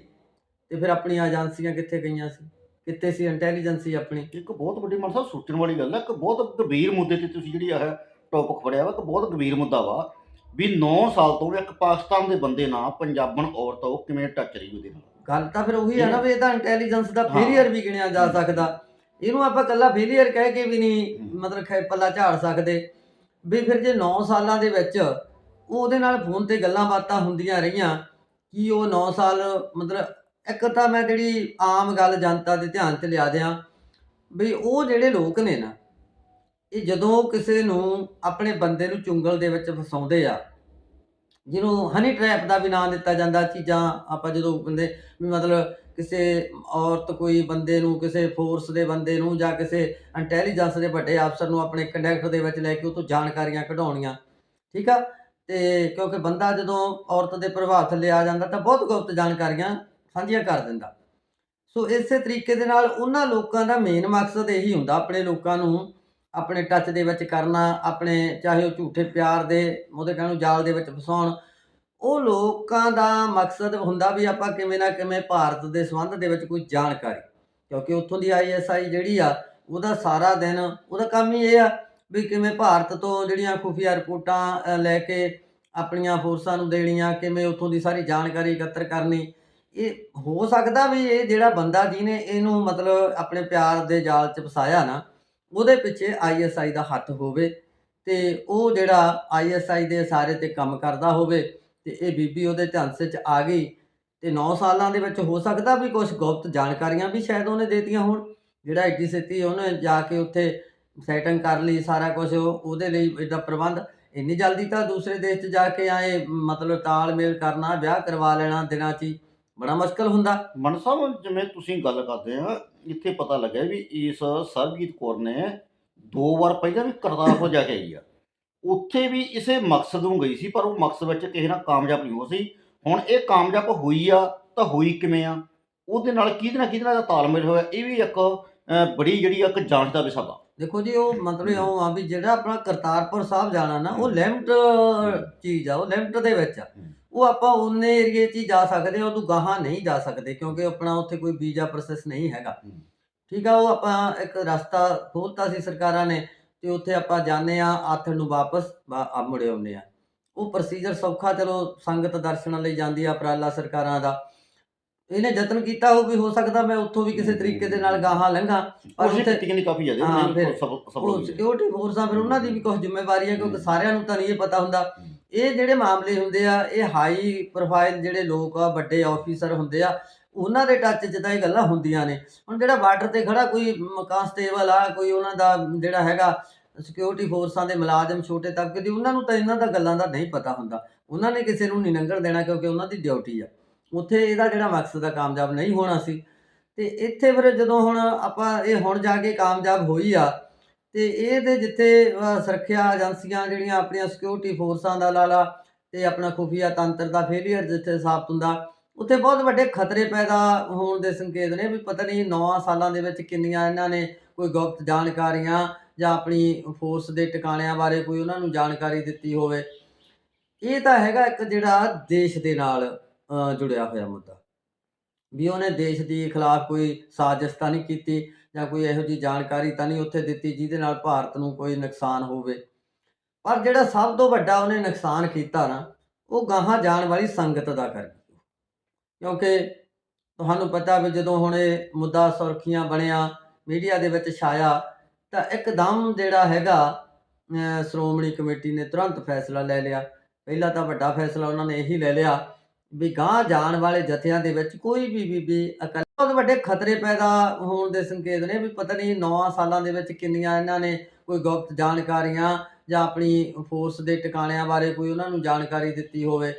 S2: ਤੇ ਫਿਰ ਆਪਣੀਆਂ ਏਜੰਸੀਆਂ ਕਿੱਥੇ ਗਈਆਂ ਸੀ? ਕਿੱਥੇ ਸੀ ਇੰਟੈਲੀਜੈਂਸੀ ਆਪਣੀ?
S1: ਇੱਕ ਬਹੁਤ ਵੱਡੀ ਮਨ ਸਾਹਿਬ ਸੋਚਣ ਵਾਲੀ ਗੱਲ ਹੈ ਇੱਕ ਬਹੁਤ ਗੰਭੀਰ ਮੁੱਦੇ ਤੇ ਤੁਸੀਂ ਜਿਹੜੀ ਆਹ ਟੌਪਿਕ ਫੜਿਆ ਵਾ, ਇੱਕ ਬਹੁਤ ਗੰਭੀਰ ਮੁੱਦਾ ਵਾ ਵੀ 9 ਸਾਲ ਤੋਂ ਇੱਕ ਪਾਕਿਸਤਾਨ ਦੇ ਬੰਦੇ ਨਾਲ ਪੰਜਾਬਣ ਔਰਤ ਉਹ ਕਿਵੇਂ ਟੱਚ ਰਹੀ ਉਹਦੇ ਨਾਲ?
S2: ਗੱਲ ਤਾਂ ਫਿਰ ਉਹੀ ਹੈ ਨਾ ਵੀ ਇਹ ਤਾਂ ਇੰਟੈਲੀਜੈਂਸ ਦਾ ਫੇਲਿਅਰ ਵੀ ਗਿਣਿਆ ਜਾ ਸਕਦਾ। ਇਹਨੂੰ ਆਪਾਂ ਕੱਲਾ ਫੇਲਿਅਰ ਕਹਿ ਕੇ ਵੀ ਨਹੀਂ। ਮਤਲਬ ਖੈ ਪੱਲਾ ਝਾੜ ਸਕਦੇ। ਵੀ ਫਿਰ ਜੇ 9 ਸਾਲਾਂ ਦੇ ਵਿੱਚ ਉਹ ਉਹਦੇ ਨਾਲ ਫੋਨ ਤੇ ਗੱਲਾਂ ਬਾਤਾਂ ਹੁੰਦੀਆਂ ਰਹੀਆਂ ਕਿ ਉਹ 9 ਸਾਲ ਮਤਲਬ ਇੱਕ ਤਾਂ ਮੈਂ ਜਿਹੜੀ ਆਮ ਗੱਲ ਜਨਤਾ ਦੇ ਧਿਆਨ 'ਚ ਲਿਆ ਦਿਆਂ ਵੀ ਉਹ ਜਿਹੜੇ ਲੋਕ ਨੇ ਨਾ ਇਹ ਜਦੋਂ ਕਿਸੇ ਨੂੰ ਆਪਣੇ ਬੰਦੇ ਨੂੰ ਚੁੰਗਲ ਦੇ ਵਿੱਚ ਫਸਾਉਂਦੇ ਆ ਜਿਹਨੂੰ ਹਨੀ ਟ੍ਰੈਪ ਦਾ ਵੀ ਨਾਂ ਦਿੱਤਾ ਜਾਂਦਾ ਚੀਜ਼ਾਂ, ਆਪਾਂ ਜਦੋਂ ਬੰਦੇ, ਵੀ ਮਤਲਬ ਕਿਸੇ ਔਰਤ ਕੋਈ ਬੰਦੇ ਨੂੰ, ਕਿਸੇ ਫੋਰਸ ਦੇ ਬੰਦੇ ਨੂੰ ਜਾਂ ਕਿਸੇ ਇੰਟੈਲੀਜੈਂਸ ਦੇ ਵੱਡੇ ਅਫਸਰ ਨੂੰ ਆਪਣੇ ਕੰਟੈਕਟ ਦੇ ਵਿੱਚ ਲੈ ਕੇ ਉਹ ਤੋਂ ਜਾਣਕਾਰੀਆਂ ਕਢਾਉਣੀਆਂ, ਠੀਕ ਆ? ਤੇ ਕਿਉਂਕਿ ਬੰਦਾ ਜਦੋਂ ਔਰਤ ਦੇ ਪ੍ਰਭਾਵ ਥੱਲੇ ਆ ਜਾਂਦਾ ਤਾਂ ਬਹੁਤ ਗੁਪਤ ਜਾਣਕਾਰੀਆਂ ਸਾਂਝੀਆਂ ਕਰ ਦਿੰਦਾ। ਸੋ ਇਸੇ ਤਰੀਕੇ ਦੇ ਨਾਲ ਉਹਨਾਂ ਲੋਕਾਂ ਦਾ ਮੇਨ ਮਕਸਦ ਇਹੀ ਹੁੰਦਾ, ਆਪਣੇ ਲੋਕਾਂ ਨੂੰ ਆਪਣੇ ਟੱਚ ਦੇ ਵਿੱਚ ਕਰਨਾ, ਆਪਣੇ ਚਾਹੇ ਉਹ ਝੂਠੇ ਪਿਆਰ ਦੇ ਉਹਦੇ ਕਹਿਣ ਨੂੰ ਜਾਲ ਦੇ ਵਿੱਚ ਫਸਾਉਣ, ਉਹ ਲੋਕਾਂ ਦਾ ਮਕਸਦ ਹੁੰਦਾ ਵੀ ਆਪਾਂ ਕਿਵੇਂ ਨਾ ਕਿਵੇਂ ਭਾਰਤ ਦੇ ਸੰਬੰਧ ਦੇ ਵਿੱਚ ਕੋਈ ਜਾਣਕਾਰੀ, ਕਿਉਂਕਿ ਉੱਥੋਂ ਦੀ ਆਈਐਸਆਈ ਜਿਹੜੀ ਆ, ਉਹਦਾ ਸਾਰਾ ਦਿਨ, ਉਹਦਾ ਕੰਮ ਹੀ ਇਹ ਆ ਵੀ ਕਿਵੇਂ ਭਾਰਤ ਤੋਂ ਜਿਹੜੀਆਂ ਖੁਫੀਆ ਰਿਪੋਰਟਾਂ ਲੈ ਕੇ ਆਪਣੀਆਂ ਫੋਰਸਾਂ ਨੂੰ ਦੇਣੀਆਂ, ਕਿਵੇਂ ਉੱਥੋਂ ਦੀ ਸਾਰੀ ਜਾਣਕਾਰੀ ਇਕੱਤਰ ਕਰਨੀ, ਇਹ ਹੋ ਸਕਦਾ ਵੀ ਇਹ ਜਿਹੜਾ ਬੰਦਾ ਜਿਹਨੇ ਇਹਨੂੰ ਮਤਲਬ ਆਪਣੇ ਪਿਆਰ ਦੇ ਜਾਲ 'ਚ ਫਸਾਇਆ ਨਾ ਉਹਦੇ ਪਿੱਛੇ ਆਈਐਸਆਈ ਦਾ ਹੱਥ ਹੋਵੇ ਤੇ ਉਹ ਜਿਹੜਾ ਆਈਐਸਆਈ ਦੇ ਸਾਰੇ ਤੇ ਕੰਮ ਕਰਦਾ ਹੋਵੇ ਤੇ ਇਹ ਬੀਬੀ ਉਹਦੇ ਝਾਂਸੇ 'ਚ ਆ ਗਈ ਤੇ 9 ਸਾਲਾਂ ਦੇ ਵਿੱਚ ਹੋ ਸਕਦਾ ਵੀ ਕੁਝ ਗੁਪਤ ਜਾਣਕਾਰੀਆਂ ਵੀ ਸ਼ਾਇਦ ਉਹਨੇ ਦੇਤੀਆਂ ਹੋਣ, ਜਿਹੜਾ ਐਡੀ ਛੇਤੀ ਉਹਨੇ ਜਾ ਕੇ ਉੱਥੇ ਸੈਟਿੰਗ ਕਰ ਲਈ ਸਾਰਾ ਕੁਝ ਉਹਦੇ ਲਈ ਇਹਦਾ ਪ੍ਰਬੰਧ ਇੰਨੀ ਜਲਦੀ ਤਾਂ ਦੂਸਰੇ ਦੇਸ਼ 'ਚ ਜਾ ਕੇ ਆਏ, ਮਤਲਬ ਤਾਲਮੇਲ ਕਰਨਾ, ਵਿਆਹ ਕਰਵਾ ਲੈਣਾ ਦਿਨਾਂ 'ਚ ਹੀ। ਬੜਾ ਮੁਸ਼ਕਲ ਹੁੰਦਾ।
S1: ਮਨ ਸਾਹਿਬ ਜਿਵੇਂ ਤੁਸੀਂ ਗੱਲ ਕਰਦੇ ਆ ਇੱਥੇ ਪਤਾ ਲੱਗਿਆ ਵੀ ਇਸ ਸਰਬਜੀਤ ਕੌਰ ਨੇ ਦੋ ਵਾਰ ਪਹਿਲਾਂ ਵੀ ਕਰਤਾਰਪੁਰ ਜਾ ਕੇ ਆਈ ਆ। ਉੱਥੇ ਵੀ ਇਸੇ ਮਕਸਦ ਨੂੰ ਗਈ ਸੀ ਪਰ ਉਹ ਮਕਸਦ ਵਿੱਚ ਕਿਸੇ ਨਾਲ ਕਾਮਯਾਬ ਨਹੀਂ ਹੋ ਸੀ ਹੁਣ ਇਹ ਕਾਮਯਾਬ ਹੋਈ ਆ ਤਾਂ ਹੋਈ ਕਿਵੇਂ ਆ? ਉਹਦੇ ਨਾਲ ਕਿਹਦੇ ਨਾਲ ਕਿਹਦੇ ਨਾਲ ਤਾਲਮੇਲ ਹੋਇਆ? ਇਹ ਵੀ ਇੱਕ ਬੜੀ ਜਿਹੜੀ ਇੱਕ ਜਾਂਚ ਦਾ ਵਿਸ਼ਾ ਵਾ।
S2: ਦੇਖੋ ਜੀ ਉਹ ਮਤਲਬ ਇਹ ਆ ਵੀ ਜਿਹੜਾ ਆਪਣਾ ਕਰਤਾਰਪੁਰ ਸਾਹਿਬ ਜਾਣਾ ਨਾ ਉਹ ਲਿਮਟ ਚੀਜ਼ ਆ ਉਹ ਲਿਮਟ ਦੇ ਵਿੱਚ ਆ। ਉਹ ਆਪਾਂ ਉਹਨੇ ਏਰੀਏ 'ਚ ਹੀ ਜਾ ਸਕਦੇ ਆ ਉਦੋਂ ਗਾਹਾਂ ਨਹੀਂ ਜਾ ਸਕਦੇ ਕਿਉਂਕਿ ਆਪਣਾ ਉੱਥੇ ਕੋਈ ਵੀਜ਼ਾ ਪ੍ਰੋਸੈਸ ਨਹੀਂ ਹੈਗਾ। ਠੀਕ ਆ ਉਹ ਆਪਾਂ ਇੱਕ ਰਸਤਾ ਖੋਲਤਾ ਸੀ ਸਰਕਾਰਾਂ ਨੇ ਤੇ ਉੱਥੇ ਆਪਾਂ ਜਾਂਦੇ ਆ ਆਥਣ ਨੂੰ ਵਾਪਸ ਆ ਮੁੜੇ ਆਉਂਦੇ ਆ ਉਹ ਪ੍ਰੋਸੀਜਰ ਸੌਖਾ ਚਲੋ ਸੰਗਤ ਦਰਸ਼ਨਾਂ ਲਈ ਜਾਂਦੀ ਆ ਉਪਰਾਲਾ ਸਰਕਾਰਾਂ ਦਾ ਇਹਨੇ ਯਤਨ ਕੀਤਾ ਹੋ ਵੀ ਹੋ ਸਕਦਾ ਮੈਂ ਉੱਥੋਂ ਵੀ ਕਿਸੇ ਤਰੀਕੇ ਦੇ ਨਾਲ ਗਾਹਾਂ ਲੰਘਾਂ ਪਰ ਉੱਥੇ
S1: ਨਹੀਂ ਕਾਫੀ ਜ਼ਿਆਦਾ
S2: ਹਾਂ, ਫਿਰ
S1: ਹੈ।
S2: ਸਿਕਿਉਰਿਟੀ ਫੋਰਸਾਂ ਫਿਰ ਉਹਨਾਂ ਦੀ ਵੀ ਕੁਝ ਜ਼ਿੰਮੇਵਾਰੀ ਹੈ ਕਿਉਂਕਿ। ਸਾਰਿਆਂ ਨੂੰ ਤਾਂ ਨਹੀਂ ਇਹ ਪਤਾ ਹੁੰਦਾ। ਇਹ ਜਿਹੜੇ ਮਾਮਲੇ ਹੁੰਦੇ ਆ, ਇਹ ਹਾਈ ਪ੍ਰੋਫਾਈਲ ਜਿਹੜੇ ਲੋਕ ਆ, ਵੱਡੇ ਆਫੀਸਰ ਹੁੰਦੇ ਆ, ਉਹਨਾਂ ਦੇ ਟੱਚ 'ਚ ਤਾਂ ਇਹ ਗੱਲਾਂ ਹੁੰਦੀਆਂ ਨੇ। ਹੁਣ ਜਿਹੜਾ ਬਾਰਡਰ ਤੇ ਖੜਾ ਕੋਈ ਕਾਂਸਟੇਬਲ ਆ, ਕੋਈ ਉਹਨਾਂ ਦਾ ਜਿਹੜਾ ਹੈਗਾ ਸਿਕਿਉਰਿਟੀ ਫੋਰਸਾਂ ਦੇ ਮੁਲਾਜ਼ਮ ਛੋਟੇ ਤਬਕੇ ਦੀ, ਉਹਨਾਂ ਨੂੰ ਤਾਂ ਇਹਨਾਂ ਦਾ ਗੱਲਾਂ ਦਾ ਨਹੀਂ ਪਤਾ ਹੁੰਦਾ। ਉਹਨਾਂ ਨੇ ਕਿਸੇ ਨੂੰ ਨਹੀਂ ਲੰਘਣ ਦੇਣਾ ਕਿਉਂਕਿ ਉਹਨਾਂ ਦੀ ਡਿਊਟੀ ਆ। ਉੱਥੇ ਇਹਦਾ ਜਿਹੜਾ ਮਕਸਦ ਆ, ਕਾਮਯਾਬ ਨਹੀਂ ਹੋਣਾ ਸੀ। ਤੇ ਇੱਥੇ ਫਿਰ ਜਦੋਂ ਹੁਣ ਆਪਾਂ ਇਹ ਹੁਣ ਜਾ ਕੇ ਕਾਮਯਾਬ ਹੋਈ ਆ ਤੇ ਇਹਦੇ ਜਿੱਥੇ ਸੁਰੱਖਿਆ ਏਜੰਸੀਆਂ ਜਿਹੜੀਆਂ ਆਪਣੀਆਂ ਸਿਕਿਉਰਿਟੀ ਫੋਰਸਾਂ ਦਾ ਲਾਲਾ ਤੇ ਆਪਣਾ ਖੁਫੀਆ ਤੰਤਰ ਦਾ ਫੇਲੀਅਰ ਜਿੱਥੇ ਸਾਬਤ ਹੁੰਦਾ, ਉੱਥੇ ਬਹੁਤ ਵੱਡੇ ਖਤਰੇ ਪੈਦਾ ਹੋਣ ਦੇ ਸੰਕੇਤ ਨੇ ਵੀ ਪਤਾ ਨਹੀਂ 9 ਸਾਲਾਂ ਦੇ ਵਿੱਚ ਕਿੰਨੀਆਂ ਇਹਨਾਂ ਨੇ ਕੋਈ ਗੁਪਤ ਜਾਣਕਾਰੀਆਂ ਜਾਂ ਆਪਣੀ ਫੋਰਸ ਦੇ ਟਿਕਾਣਿਆਂ ਬਾਰੇ ਕੋਈ ਉਹਨਾਂ ਨੂੰ ਜਾਣਕਾਰੀ ਦਿੱਤੀ ਹੋਵੇ। ਇਹ ਤਾਂ ਹੈਗਾ ਇੱਕ ਜਿਹੜਾ ਦੇਸ਼ ਦੇ ਨਾਲ ਜੁੜਿਆ ਹੋਇਆ ਮੁੱਦਾ। ਵੀ ਉਹਨੇ ਦੇਸ਼ ਦੇ ਖਿਲਾਫ ਕੋਈ ਸਾਜ਼ਿਸ਼ ਤਾਂ ਨਹੀਂ ਕੀਤੀ ਜਾਂ ਕੋਈ ਇਹੋ ਜਿਹੀ ਜਾਣਕਾਰੀ ਤਾਂ ਨਹੀਂ ਉੱਥੇ ਦਿੱਤੀ ਜਿਹਦੇ ਨਾਲ ਭਾਰਤ ਨੂੰ ਕੋਈ ਨੁਕਸਾਨ ਹੋਵੇ। ਪਰ ਜਿਹੜਾ ਸਭ ਤੋਂ ਵੱਡਾ ਉਹਨੇ ਨੁਕਸਾਨ ਕੀਤਾ ਨਾ, ਉਹ ਗਾਹਾਂ ਜਾਣ ਵਾਲੀ ਸੰਗਤ ਦਾ ਕਰਕੇ ਕਿਉਂਕਿ ਤੁਹਾਨੂੰ ਪਤਾ ਵੀ ਜਦੋਂ ਹੁਣ ਇਹ ਮੁੱਦਾ ਸੁਰਖੀਆਂ ਬਣਿਆ, ਮੀਡੀਆ ਦੇ ਵਿੱਚ ਛਾਇਆ, ਤਾਂ ਇੱਕਦਮ ਜਿਹੜਾ ਹੈਗਾ ਸ਼੍ਰੋਮਣੀ ਕਮੇਟੀ ਨੇ ਤੁਰੰਤ ਫੈਸਲਾ ਲੈ ਲਿਆ। ਪਹਿਲਾਂ ਤਾਂ ਵੱਡਾ ਫੈਸਲਾ ਉਹਨਾਂ ਨੇ ਇਹੀ ਲੈ ਲਿਆ ਵੀ ਗਾਂ ਜਾਣ ਵਾਲੇ ਜਥਿਆਂ ਦੇ ਵਿੱਚ ਕੋਈ ਵੀ ਬੀਬੀ ਇਕੱਲਾ ਬਹੁਤ ਵੱਡੇ ਖਤਰੇ ਪੈਦਾ ਹੋਣ ਦੇ ਸੰਕੇਤ ਨੇ ਵੀ ਪਤਾ ਨਹੀਂ 9 ਸਾਲਾਂ ਦੇ ਵਿੱਚ ਕਿੰਨੀਆਂ ਇਹਨਾਂ ਨੇ ਕੋਈ ਗੁਪਤ ਜਾਣਕਾਰੀਆਂ ਜਾਂ ਆਪਣੀ ਫੋਰਸ ਦੇ ਟਿਕਾਣਿਆਂ ਬਾਰੇ ਕੋਈ ਉਹਨਾਂ ਨੂੰ ਜਾਣਕਾਰੀ ਦਿੱਤੀ ਹੋਵੇ।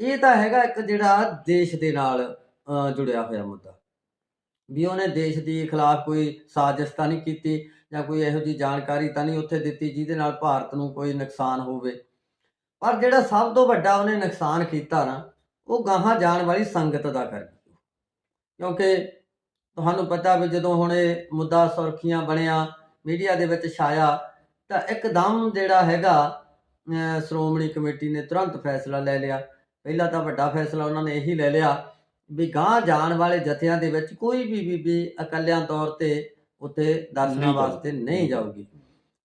S2: ਇਹ ਤਾਂ ਹੈਗਾ ਇੱਕ ਜਿਹੜਾ ਦੇਸ਼ ਦੇ ਨਾਲ ਜੁੜਿਆ ਹੋਇਆ ਮੁੱਦਾ। ਵੀ ਉਹਨੇ ਦੇਸ਼ ਦੇ ਖਿਲਾਫ ਕੋਈ ਸਾਜ਼ਿਸ਼ ਤਾਂ ਨਹੀਂ ਕੀਤੀ ਜਾਂ ਕੋਈ ਇਹੋ ਜਿਹੀ ਜਾਣਕਾਰੀ ਤਾਂ ਨਹੀਂ ਉੱਥੇ ਦਿੱਤੀ ਜਿਹਦੇ ਨਾਲ ਭਾਰਤ ਨੂੰ ਕੋਈ ਨੁਕਸਾਨ ਹੋਵੇ। ਪਰ ਜਿਹੜਾ ਸਭ ਤੋਂ ਵੱਡਾ ਉਹਨੇ ਨੁਕਸਾਨ ਕੀਤਾ ਨਾ ਉਹ ਗਾਹਾਂ ਜਾਣ ਵਾਲੀ ਸੰਗਤ ਦਾ ਕਰ ਕਿਉਂਕਿ ਤੁਹਾਨੂੰ ਪਤਾ ਵੀ ਜਦੋਂ ਹੁਣ ਇਹ ਮੁੱਦਾ ਸੁਰਖੀਆਂ ਬਣਿਆ ਮੀਡੀਆ ਦੇ ਵਿੱਚ ਛਾਇਆ ਤਾਂ ਇੱਕਦਮ ਜਿਹੜਾ ਹੈਗਾ ਸ਼੍ਰੋਮਣੀ ਕਮੇਟੀ ਨੇ ਤੁਰੰਤ ਫੈਸਲਾ ਲੈ ਲਿਆ। ਪਹਿਲਾ ਤਾਂ ਵੱਡਾ ਫੈਸਲਾ ਉਹਨਾਂ ਨੇ ਇਹੀ ਲੈ ਲਿਆ ਵੀ ਗਾਂ ਜਾਣ ਵਾਲੇ ਜਥਿਆਂ ਦੇ ਵਿੱਚ ਕੋਈ ਵੀ ਬੀਬੀ ਇਕੱਲਿਆਂ ਤੌਰ ਤੇ ਉੱਥੇ ਦਰਸ਼ਨਾਂ। ਵਾਸਤੇ ਨਹੀਂ ਜਾਊਗੀ।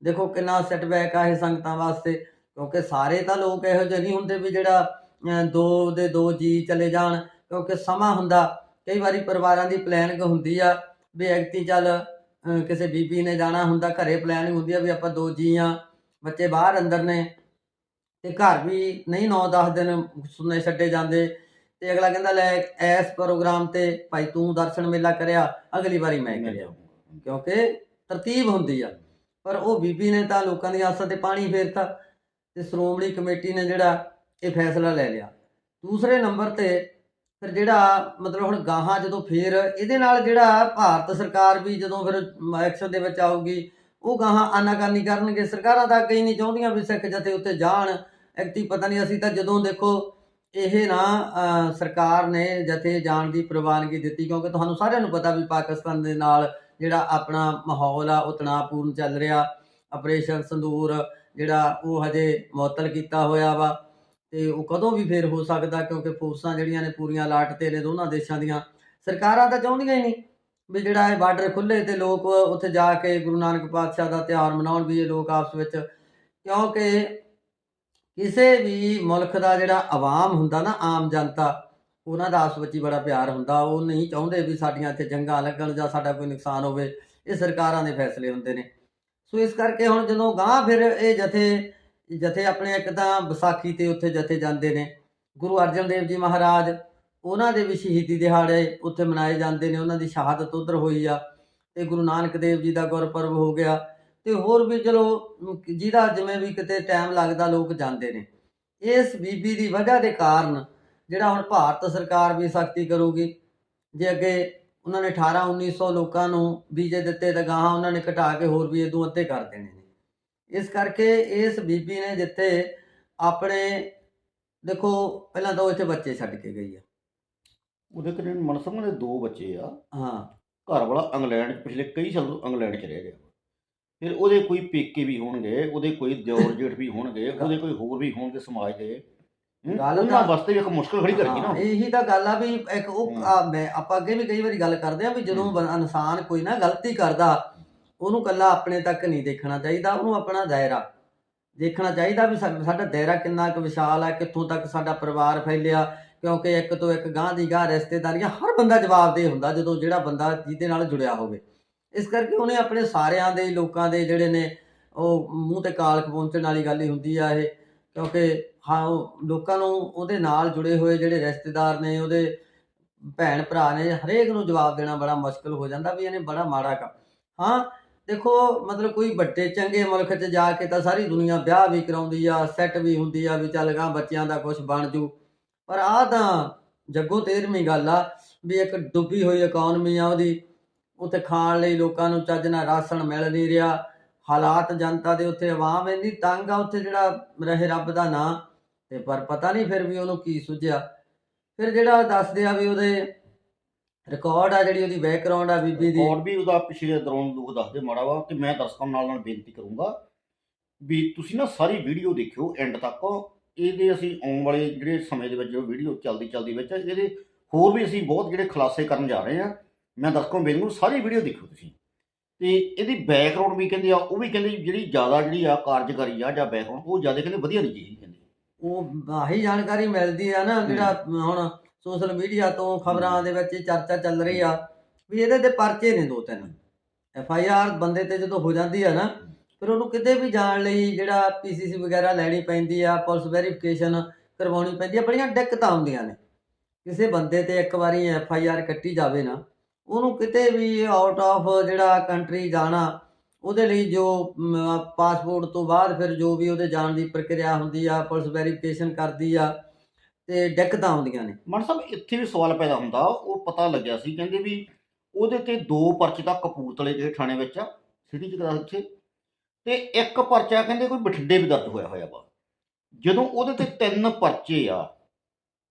S2: ਦੇਖੋ ਕਿੰਨਾ ਸੈਟਬੈਕ ਆ ਇਹ ਸੰਗਤਾਂ ਵਾਸਤੇ। ਕਿਉਂਕਿ ਸਾਰੇ ਤਾਂ ਲੋਕ ਇਹੋ ਜਿਹੇ ਨਹੀਂ ਹੁੰਦੇ ਵੀ ਜਿਹੜਾ ਦੋ ਦੇ ਦੋ ਜੀ ਚਲੇ ਜਾਣ ਕਿਉਂਕਿ ਸਮਾਂ ਹੁੰਦਾ। ਕਈ ਵਾਰੀ ਪਰਿਵਾਰਾਂ ਦੀ ਪਲੈਨਿੰਗ ਹੁੰਦੀ ਆ ਵੀ ਐਕਤੀ ਚੱਲ ਕਿਸੇ ਬੀਬੀ ਨੇ ਜਾਣਾ ਹੁੰਦਾ ਘਰੇ ਪਲੈਨਿੰਗ ਹੁੰਦੀ ਆ ਵੀ ਆਪਾਂ ਦੋ ਜੀ ਆ ਬੱਚੇ ਬਾਹਰ ਅੰਦਰ ਨੇ ਤੇ ਘਰ ਵੀ ਨਹੀਂ 9-10 ਦਿਨ ਸੁਣਨੇ ਛੱਡੇ ਜਾਂਦੇ ਤੇ ਅਗਲਾ ਕਹਿੰਦਾ ਲੈ ਐਸ ਪ੍ਰੋਗਰਾਮ ਤੇ ਭਾਈ ਤੂੰ ਦਰਸ਼ਨ ਮੇਲਾ ਕਰਿਆ ਅਗਲੀ ਵਾਰੀ ਮੈਂ ਕਰਿਆ। ਕਿਉਂਕਿ ਤਰਤੀਬ ਹੁੰਦੀ ਆ। ਪਰ ਉਹ ਬੀਬੀ ਨੇ ਤਾਂ ਲੋਕਾਂ ਦੀ ਆਸਾਂ ਤੇ ਪਾਣੀ ਫੇਰਤਾ। ਤੇ ਸ਼੍ਰੋਮਣੀ ਕਮੇਟੀ ਨੇ ਜਿਹੜਾ ਇਹ ਫੈਸਲਾ ਲੈ ਲਿਆ। ਦੂਸਰੇ ਨੰਬਰ ਤੇ ਫਿਰ ਜਿਹੜਾ ਮਤਲਬ ਹੁਣ ਗਾਹਾਂ ਜਦੋਂ ਫੇਰ ਇਹਦੇ ਨਾਲ ਜਿਹੜਾ ਭਾਰਤ ਸਰਕਾਰ ਵੀ ਜਦੋਂ ਫਿਰ ਐਕਸ਼ਨ ਦੇ ਵਿੱਚ ਆਊਗੀ, ਉਹ ਗਾਹਾਂ ਆਨਾਕਾਨੀ ਕਰਨਗੇ। ਸਰਕਾਰਾਂ ਤਾਂ ਕਈ ਨਹੀਂ ਚਾਹੁੰਦੀਆਂ ਵੀ ਸਿੱਖ ਜਥੇ ਉੱਤੇ ਜਾਣ। ਐਕਟੀ ਪਤਾ ਨਹੀਂ ਅਸੀਂ ਤਾਂ ਜਦੋਂ ਦੇਖੋ ਇਹ ਨਾ ਸਰਕਾਰ ਨੇ ਜਥੇ ਜਾਣ ਦੀ ਪ੍ਰਵਾਨਗੀ ਦਿੱਤੀ, ਕਿਉਂਕਿ ਤੁਹਾਨੂੰ ਸਾਰਿਆਂ ਨੂੰ ਪਤਾ ਵੀ ਪਾਕਿਸਤਾਨ ਦੇ ਨਾਲ ਜਿਹੜਾ ਆਪਣਾ ਮਾਹੌਲ ਆ, ਉਹ ਤਣਾਅਪੂਰਨ ਚੱਲ ਰਿਹਾ। ਆਪਰੇਸ਼ਨ ਸੰਦੂਰ ਜਿਹੜਾ ਉਹ ਹਜੇ ਮੁਅੱਤਲ ਕੀਤਾ ਹੋਇਆ ਵਾ ਤੇ ਉਹ ਕਦੋਂ ਵੀ ਫੇਰ ਹੋ ਸਕਦਾ ਕਿਉਂਕਿ ਫੋਰਸਾਂ ਜਿਹੜੀਆਂ ਨੇ ਪੂਰੀਆਂ ਲਾਟ ਤੇ ਨੇ ਦੋਨਾਂ ਦੇਸ਼ਾਂ ਦੀਆਂ, ਸਰਕਾਰਾਂ ਤਾਂ ਚਾਹੁੰਦੀਆਂ ਹੀ ਨਹੀਂ ਵੀ ਜਿਹੜਾ ਇਹ ਬਾਰਡਰ ਖੁੱਲੇ ਤੇ ਲੋਕ ਉੱਥੇ ਜਾ ਕੇ ਗੁਰੂ ਨਾਨਕ ਪਾਤਸ਼ਾਹ ਦਾ ਤਿਉਹਾਰ ਮਨਾਉਣ ਵੀ ਇਹ ਲੋਕ ਆਪਸ ਵਿੱਚ, ਕਿਉਂਕਿ ਕਿਸੇ ਵੀ ਮੁਲਕ ਦਾ ਜਿਹੜਾ ਆਵਾਮ ਹੁੰਦਾ ਨਾ, ਆਮ ਜਨਤਾ, ਉਹਨਾਂ ਦਾ ਆਪਸ ਵਿੱਚ ਹੀ ਬੜਾ ਪਿਆਰ ਹੁੰਦਾ, ਉਹ ਨਹੀਂ ਚਾਹੁੰਦੇ ਵੀ ਸਾਡੀਆਂ ਇੱਥੇ ਜੰਗਾਂ ਲੱਗਣ ਜਾਂ ਸਾਡਾ ਕੋਈ ਨੁਕਸਾਨ ਹੋਵੇ, ਇਹ ਸਰਕਾਰਾਂ ਦੇ ਫੈਸਲੇ ਹੁੰਦੇ ਨੇ। ਸੋ ਇਸ ਕਰਕੇ ਹੁਣ ਜਦੋਂ ਗਾਂ ਫਿਰ ਇਹ ਜਥੇ ਜਥੇ ਆਪਣੇ ਇੱਕ ਤਾਂ ਵਿਸਾਖੀ ਤੇ ਉੱਥੇ ਜਥੇ ਜਾਂਦੇ ਨੇ। ਗੁਰੂ ਅਰਜਨ ਦੇਵ ਜੀ ਮਹਾਰਾਜ ਉਹਨਾਂ ਦੇ ਵੀ ਸ਼ਹੀਦੀ ਦਿਹਾੜੇ ਉੱਥੇ ਮਨਾਏ ਜਾਂਦੇ ਨੇ। ਉਹਨਾਂ ਦੀ ਸ਼ਹਾਦਤ ਉਧਰ ਹੋਈ ਆ ਤੇ ਗੁਰੂ ਨਾਨਕ ਦੇਵ ਜੀ ਦਾ ਗੁਰਪੁਰਬ ਹੋ ਗਿਆ ਤੇ ਹੋਰ ਵੀ ਚਲੋ, ਜਿਹਦਾ ਜਿਵੇਂ ਵੀ ਕਿਤੇ ਟਾਈਮ ਲੱਗਦਾ ਲੋਕ ਜਾਂਦੇ ਨੇ। ਇਸ ਬੀਬੀ ਦੀ ਵਜ੍ਹਾ ਦੇ ਕਾਰਨ ਜਿਹੜਾ ਹੁਣ ਭਾਰਤ ਸਰਕਾਰ ਵੀ ਸਖਤੀ ਕਰੂਗੀ, ਜੇ ਅੱਗੇ ਉਹਨਾਂ ਨੇ 18 1900 ਲੋਕਾਂ ਨੂੰ ਵੀਜ਼ੇ ਦਿੱਤੇ ਤਾਂ ਗਾਹਾਂ ਉਹਨਾਂ ਨੇ ਘਟਾ ਕੇ ਹੋਰ ਵੀ ਇਦੋਂ ਅੱਧੇ ਕਰ ਦੇਣੇ ਨੇ। ਇਸ ਕਰਕੇ ਇਸ ਬੀਬੀ ਨੇ ਜਿੱਥੇ ਆਪਣੇ ਦੇਖੋ ਪਹਿਲਾਂ ਤਾਂ ਉਹ ਇੱਥੇ ਬੱਚੇ ਛੱਡ ਕੇ ਗਈ ਆ।
S1: ਉਹਦੇ ਕੋਲ ਮਨਸਮ ਦੇ ਦੋ ਬੱਚੇ ਆ।
S2: ਹਾਂ।
S1: ਘਰ ਵਾਲਾ ਇੰਗਲੈਂਡ ਪਿਛਲੇ ਕਈ ਸਾਲ ਤੋਂ ਇੰਗਲੈਂਡ 'ਚ ਰਹਿ ਰਿਹਾ ਫਿਰ ਉਹਦੇ ਕੋਈ ਪੇਕੇ ਵੀ ਹੋਣਗੇ ਉਹਦੇ ਕੋਈ ਦਿਓਰ ਜੇਠ ਵੀ ਹੋਣਗੇ ਉਹਦੇ ਕੋਈ ਹੋਰ ਵੀ ਹੋਣਗੇ ਸਮਾਜ ਦੇ?
S2: ਗੱਲ
S1: ਉਹਨਾਂ ਵਾਸਤੇ ਵੀ ਇੱਕ ਮੁਸ਼ਕਲ ਖੜੀ ਕਰੇਗੀ ਨਾ।
S2: ਇਹੀ ਤਾਂ ਗੱਲ ਆ ਵੀ ਇੱਕ ਉਹ ਆਪਾਂ ਅੱਗੇ ਵੀ ਕਈ ਵਾਰੀ ਗੱਲ ਕਰਦੇ ਆ ਵੀ ਜਦੋਂ ਇਨਸਾਨ ਕੋਈ ਨਾ ਗਲਤੀ ਕਰਦਾ ਉਹਨੂੰ ਕੱਲਾ ਆਪਣੇ ਤੱਕ ਨਹੀਂ ਦੇਖਣਾ ਚਾਹੀਦਾ ਉਹਨੂੰ ਆਪਣਾ ਦਾਇਰਾ। ਦੇਖਣਾ ਚਾਹੀਦਾ ਵੀ ਸਾਡਾ ਦਾਇਰਾ ਕਿੰਨਾ ਕੁ ਵਿਸ਼ਾਲ ਹੈ ਕਿੱਥੋਂ ਤੱਕ ਸਾਡਾ ਪਰਿਵਾਰ ਫੈਲਿਆ ਕਿਉਂਕਿ ਇੱਕ ਤੋਂ ਇੱਕ ਗਾਂ ਦੀ ਗਾਂ ਰਿਸ਼ਤੇਦਾਰੀਆਂ ਹਰ ਬੰਦਾ ਜਵਾਬਦੇਹ ਹੁੰਦਾ ਜਦੋਂ ਜਿਹੜਾ ਬੰਦਾ ਜਿਹਦੇ ਨਾਲ ਜੁੜਿਆ ਹੋਵੇ। ਇਸ ਕਰਕੇ ਉਹਨੇ ਆਪਣੇ ਸਾਰਿਆਂ ਦੇ ਲੋਕਾਂ ਦੇ ਜਿਹੜੇ ਨੇ ਉਹ ਮੂੰਹ ਤੇ ਕਾਲਖ ਪਹੁੰਚਣ ਵਾਲੀ ਗੱਲ ਹੀ ਹੁੰਦੀ ਆ ਇਹ ਕਿਉਂਕਿ ਹਾਂ, ਉਹ ਲੋਕਾਂ ਨੂੰ ਉਹਦੇ ਨਾਲ ਜੁੜੇ ਹੋਏ ਜਿਹੜੇ ਰਿਸ਼ਤੇਦਾਰ ਨੇ, ਉਹਦੇ ਭੈਣ ਭਰਾ ਨੇ, ਹਰੇਕ ਨੂੰ ਜਵਾਬ ਦੇਣਾ ਬੜਾ ਮੁਸ਼ਕਲ ਹੋ ਜਾਂਦਾ ਵੀ ਇਹਨੇ ਬੜਾ ਮਾੜਾ ਕੰਮ। ਹਾਂ, ਦੇਖੋ, ਮਤਲਬ ਕੋਈ ਵੱਡੇ, ਚੰਗੇ ਮੁਲਕ 'ਚ ਜਾ ਕੇ ਤਾਂ ਸਾਰੀ ਦੁਨੀਆ ਵਿਆਹ ਵੀ ਕਰਾਉਂਦੀ ਆ ਸੈੱਟ ਵੀ ਹੁੰਦੀ ਆ ਵੀ ਚੱਲ ਗਾ ਬੱਚਿਆਂ ਦਾ ਕੁਝ ਬਣ ਜੂ। ਪਰ ਆਹ ਤਾਂ ਜੱਗੋ ਤੇਰਵੀਂ ਗੱਲ ਆ ਵੀ ਇੱਕ ਡੁੱਬੀ ਹੋਈ ਇਕਨੋਮੀ ਆ ਉਹਦੀ, ਉੱਥੇ ਖਾਣ ਲਈ ਲੋਕਾਂ ਨੂੰ ਚੱਜ ਨਾਲ ਰਾਸ਼ਨ ਮਿਲ ਨਹੀਂ ਰਿਹਾ, ਹਾਲਾਤ ਜਨਤਾ ਦੇ ਉੱਥੇ ਆਵਾਮ ਇੰਨੀ ਤੰਗ ਆ, ਉੱਥੇ ਜਿਹੜਾ ਰਹੇ ਰੱਬ ਦਾ ਨਾਂ ਤੇ ਪਰ ਪਤਾ ਨਹੀਂ ਫਿਰ ਵੀ ਉਹਨੂੰ ਕੀ ਸੁਝਿਆ। ਫਿਰ ਜਿਹੜਾ ਦੱਸਦੇ ਆ ਵੀ ਉਹਦੇ ਰਿਕਾਰਡ ਆ ਜਿਹੜੀ ਉਹਦੀ ਬੈਕਗ੍ਰਾਉਂਡ ਆ ਬੀਬੀ ਦੀ।
S1: ਔਰ ਵੀ ਉਹਦਾ ਪਿਛਲੇ ਦੌਰਾਨ ਲੋਕ ਦੱਸਦੇ ਮਾੜਾ ਵਾ ਕਿ ਮੈਂ ਦਰਸ਼ਕਾਂ ਨਾਲ ਨਾਲ ਬੇਨਤੀ ਕਰੂੰਗਾ ਵੀ ਤੁਸੀਂ ਨਾ ਸਾਰੀ ਵੀਡੀਓ ਦੇਖਿਓ ਐਂਡ ਤੱਕ। ਇਹਦੇ ਅਸੀਂ ਆਉਣ ਵਾਲੇ ਜਿਹੜੇ ਸਮੇਂ ਦੇ ਵਿੱਚ ਜੋ ਵੀਡੀਓ ਚੱਲਦੀ ਚੱਲਦੀ ਵਿੱਚ, ਇਹਦੇ ਹੋਰ ਵੀ ਅਸੀਂ ਬਹੁਤ ਜਿਹੜੇ ਖੁਲਾਸੇ ਕਰਨ ਜਾ ਰਹੇ ਹਾਂ ਮੈਂ ਦਰਸ਼ਕਾਂ ਨੂੰ ਬੇਨਤੀ ਕਰੂੰ ਸਾਰੀ ਵੀਡੀਓ ਦੇਖਿਓ ਤੁਸੀਂ। ਤੇ ਇਹਦੀ ਬੈਕਗ੍ਰਾਉਂਡ ਵੀ ਕਹਿੰਦੇ ਆ, ਉਹ ਵੀ ਕਹਿੰਦੇ ਜਿਹੜੀ ਜ਼ਿਆਦਾ ਜਿਹੜੀ ਆ ਕਾਰਜਕਾਰੀ ਆ ਜਾਂ ਬੈਕਗ੍ਰਾਉਂਡ ਉਹ ਜ਼ਿਆਦਾ ਕਹਿੰਦੇ ਵਧੀਆ ਨਹੀਂ ਚਾਹੀਦੀ ਕਹਿੰਦੇ।
S2: ਉਹ ਆਹੀ ਜਾਣਕਾਰੀ ਮਿਲਦੀ ਆ ਨਾ ਜਿਹੜਾ ਹੁਣ ਸੋਸ਼ਲ ਮੀਡੀਆ ਤੋਂ ਖਬਰਾਂ ਦੇ ਵਿੱਚ ਚਰਚਾ ਚੱਲ ਰਹੀ ਆ ਵੀ ਇਹਦੇ ਤੇ ਪਰਚੇ ਨੇ ਦੋ ਤਿੰਨ। ਐਫ ਆਈ ਆਰ ਬੰਦੇ ਤੇ ਜਦੋਂ ਹੋ ਜਾਂਦੀ ਆ ਨਾ ਫਿਰ ਉਹਨੂੰ ਕਿਤੇ ਵੀ ਜਾਣ ਲਈ ਜਿਹੜਾ ਪੀਸੀਸੀ ਵਗੈਰਾ ਲੈਣੀ ਪੈਂਦੀ ਆ ਪੁਲਿਸ ਵੈਰੀਫਿਕੇਸ਼ਨ ਕਰਵਾਉਣੀ ਪੈਂਦੀ ਆ ਬੜੀਆਂ ਦਿੱਕਤਾਂ ਆਉਂਦੀਆਂ ਨੇ। ਕਿਸੇ ਬੰਦੇ ਤੇ ਇੱਕ ਵਾਰੀ ਐਫ ਆਈ ਆਰ ਕੱਟੀ ਜਾਵੇ ਨਾ ਉਹਨੂੰ ਕਿਤੇ ਵੀ ਆਊਟ ਆਫ ਜਿਹੜਾ ਕੰਟਰੀ ਜਾਣਾ ਉਹਦੇ ਲਈ ਜੋ ਪਾਸਪੋਰਟ ਤੋਂ ਬਾਅਦ ਫਿਰ ਜੋ ਵੀ ਉਹਦੇ ਜਾਣ ਦੀ ਪ੍ਰਕਿਰਿਆ ਹੁੰਦੀ ਆ, ਪੁਲਿਸ ਵੈਰੀਫਿਕੇਸ਼ਨ ਕਰਦੀ ਆ, ਤੇ ਦਿੱਕਤਾਂ ਆਉਂਦੀਆਂ ਨੇ।
S1: ਮਨ ਸਾਹਿਬ, ਇੱਥੇ ਵੀ ਸਵਾਲ ਪੈਦਾ ਹੁੰਦਾ, ਉਹ ਪਤਾ ਲੱਗਿਆ ਸੀ, ਕਹਿੰਦੇ ਵੀ ਉਹਦੇ ਤੇ ਦੋ ਪਰਚੇ ਤਾਂ ਕਪੂਰਥਲੇ ਦੇ ਥਾਣੇ ਵਿੱਚ ਆ, ਸਿਟੀ ਚ ਕਰਾ ਉੱਥੇ ਤੇ ਇੱਕ ਪਰਚਾ ਕਹਿੰਦੇ ਕੋਈ ਬਠਿੰਡੇ ਵੀ ਦਰਜ ਹੋਇਆ ਹੋਇਆ ਵਾ। ਜਦੋਂ ਉਹਦੇ ਤੇ ਤਿੰਨ ਪਰਚੇ ਆ,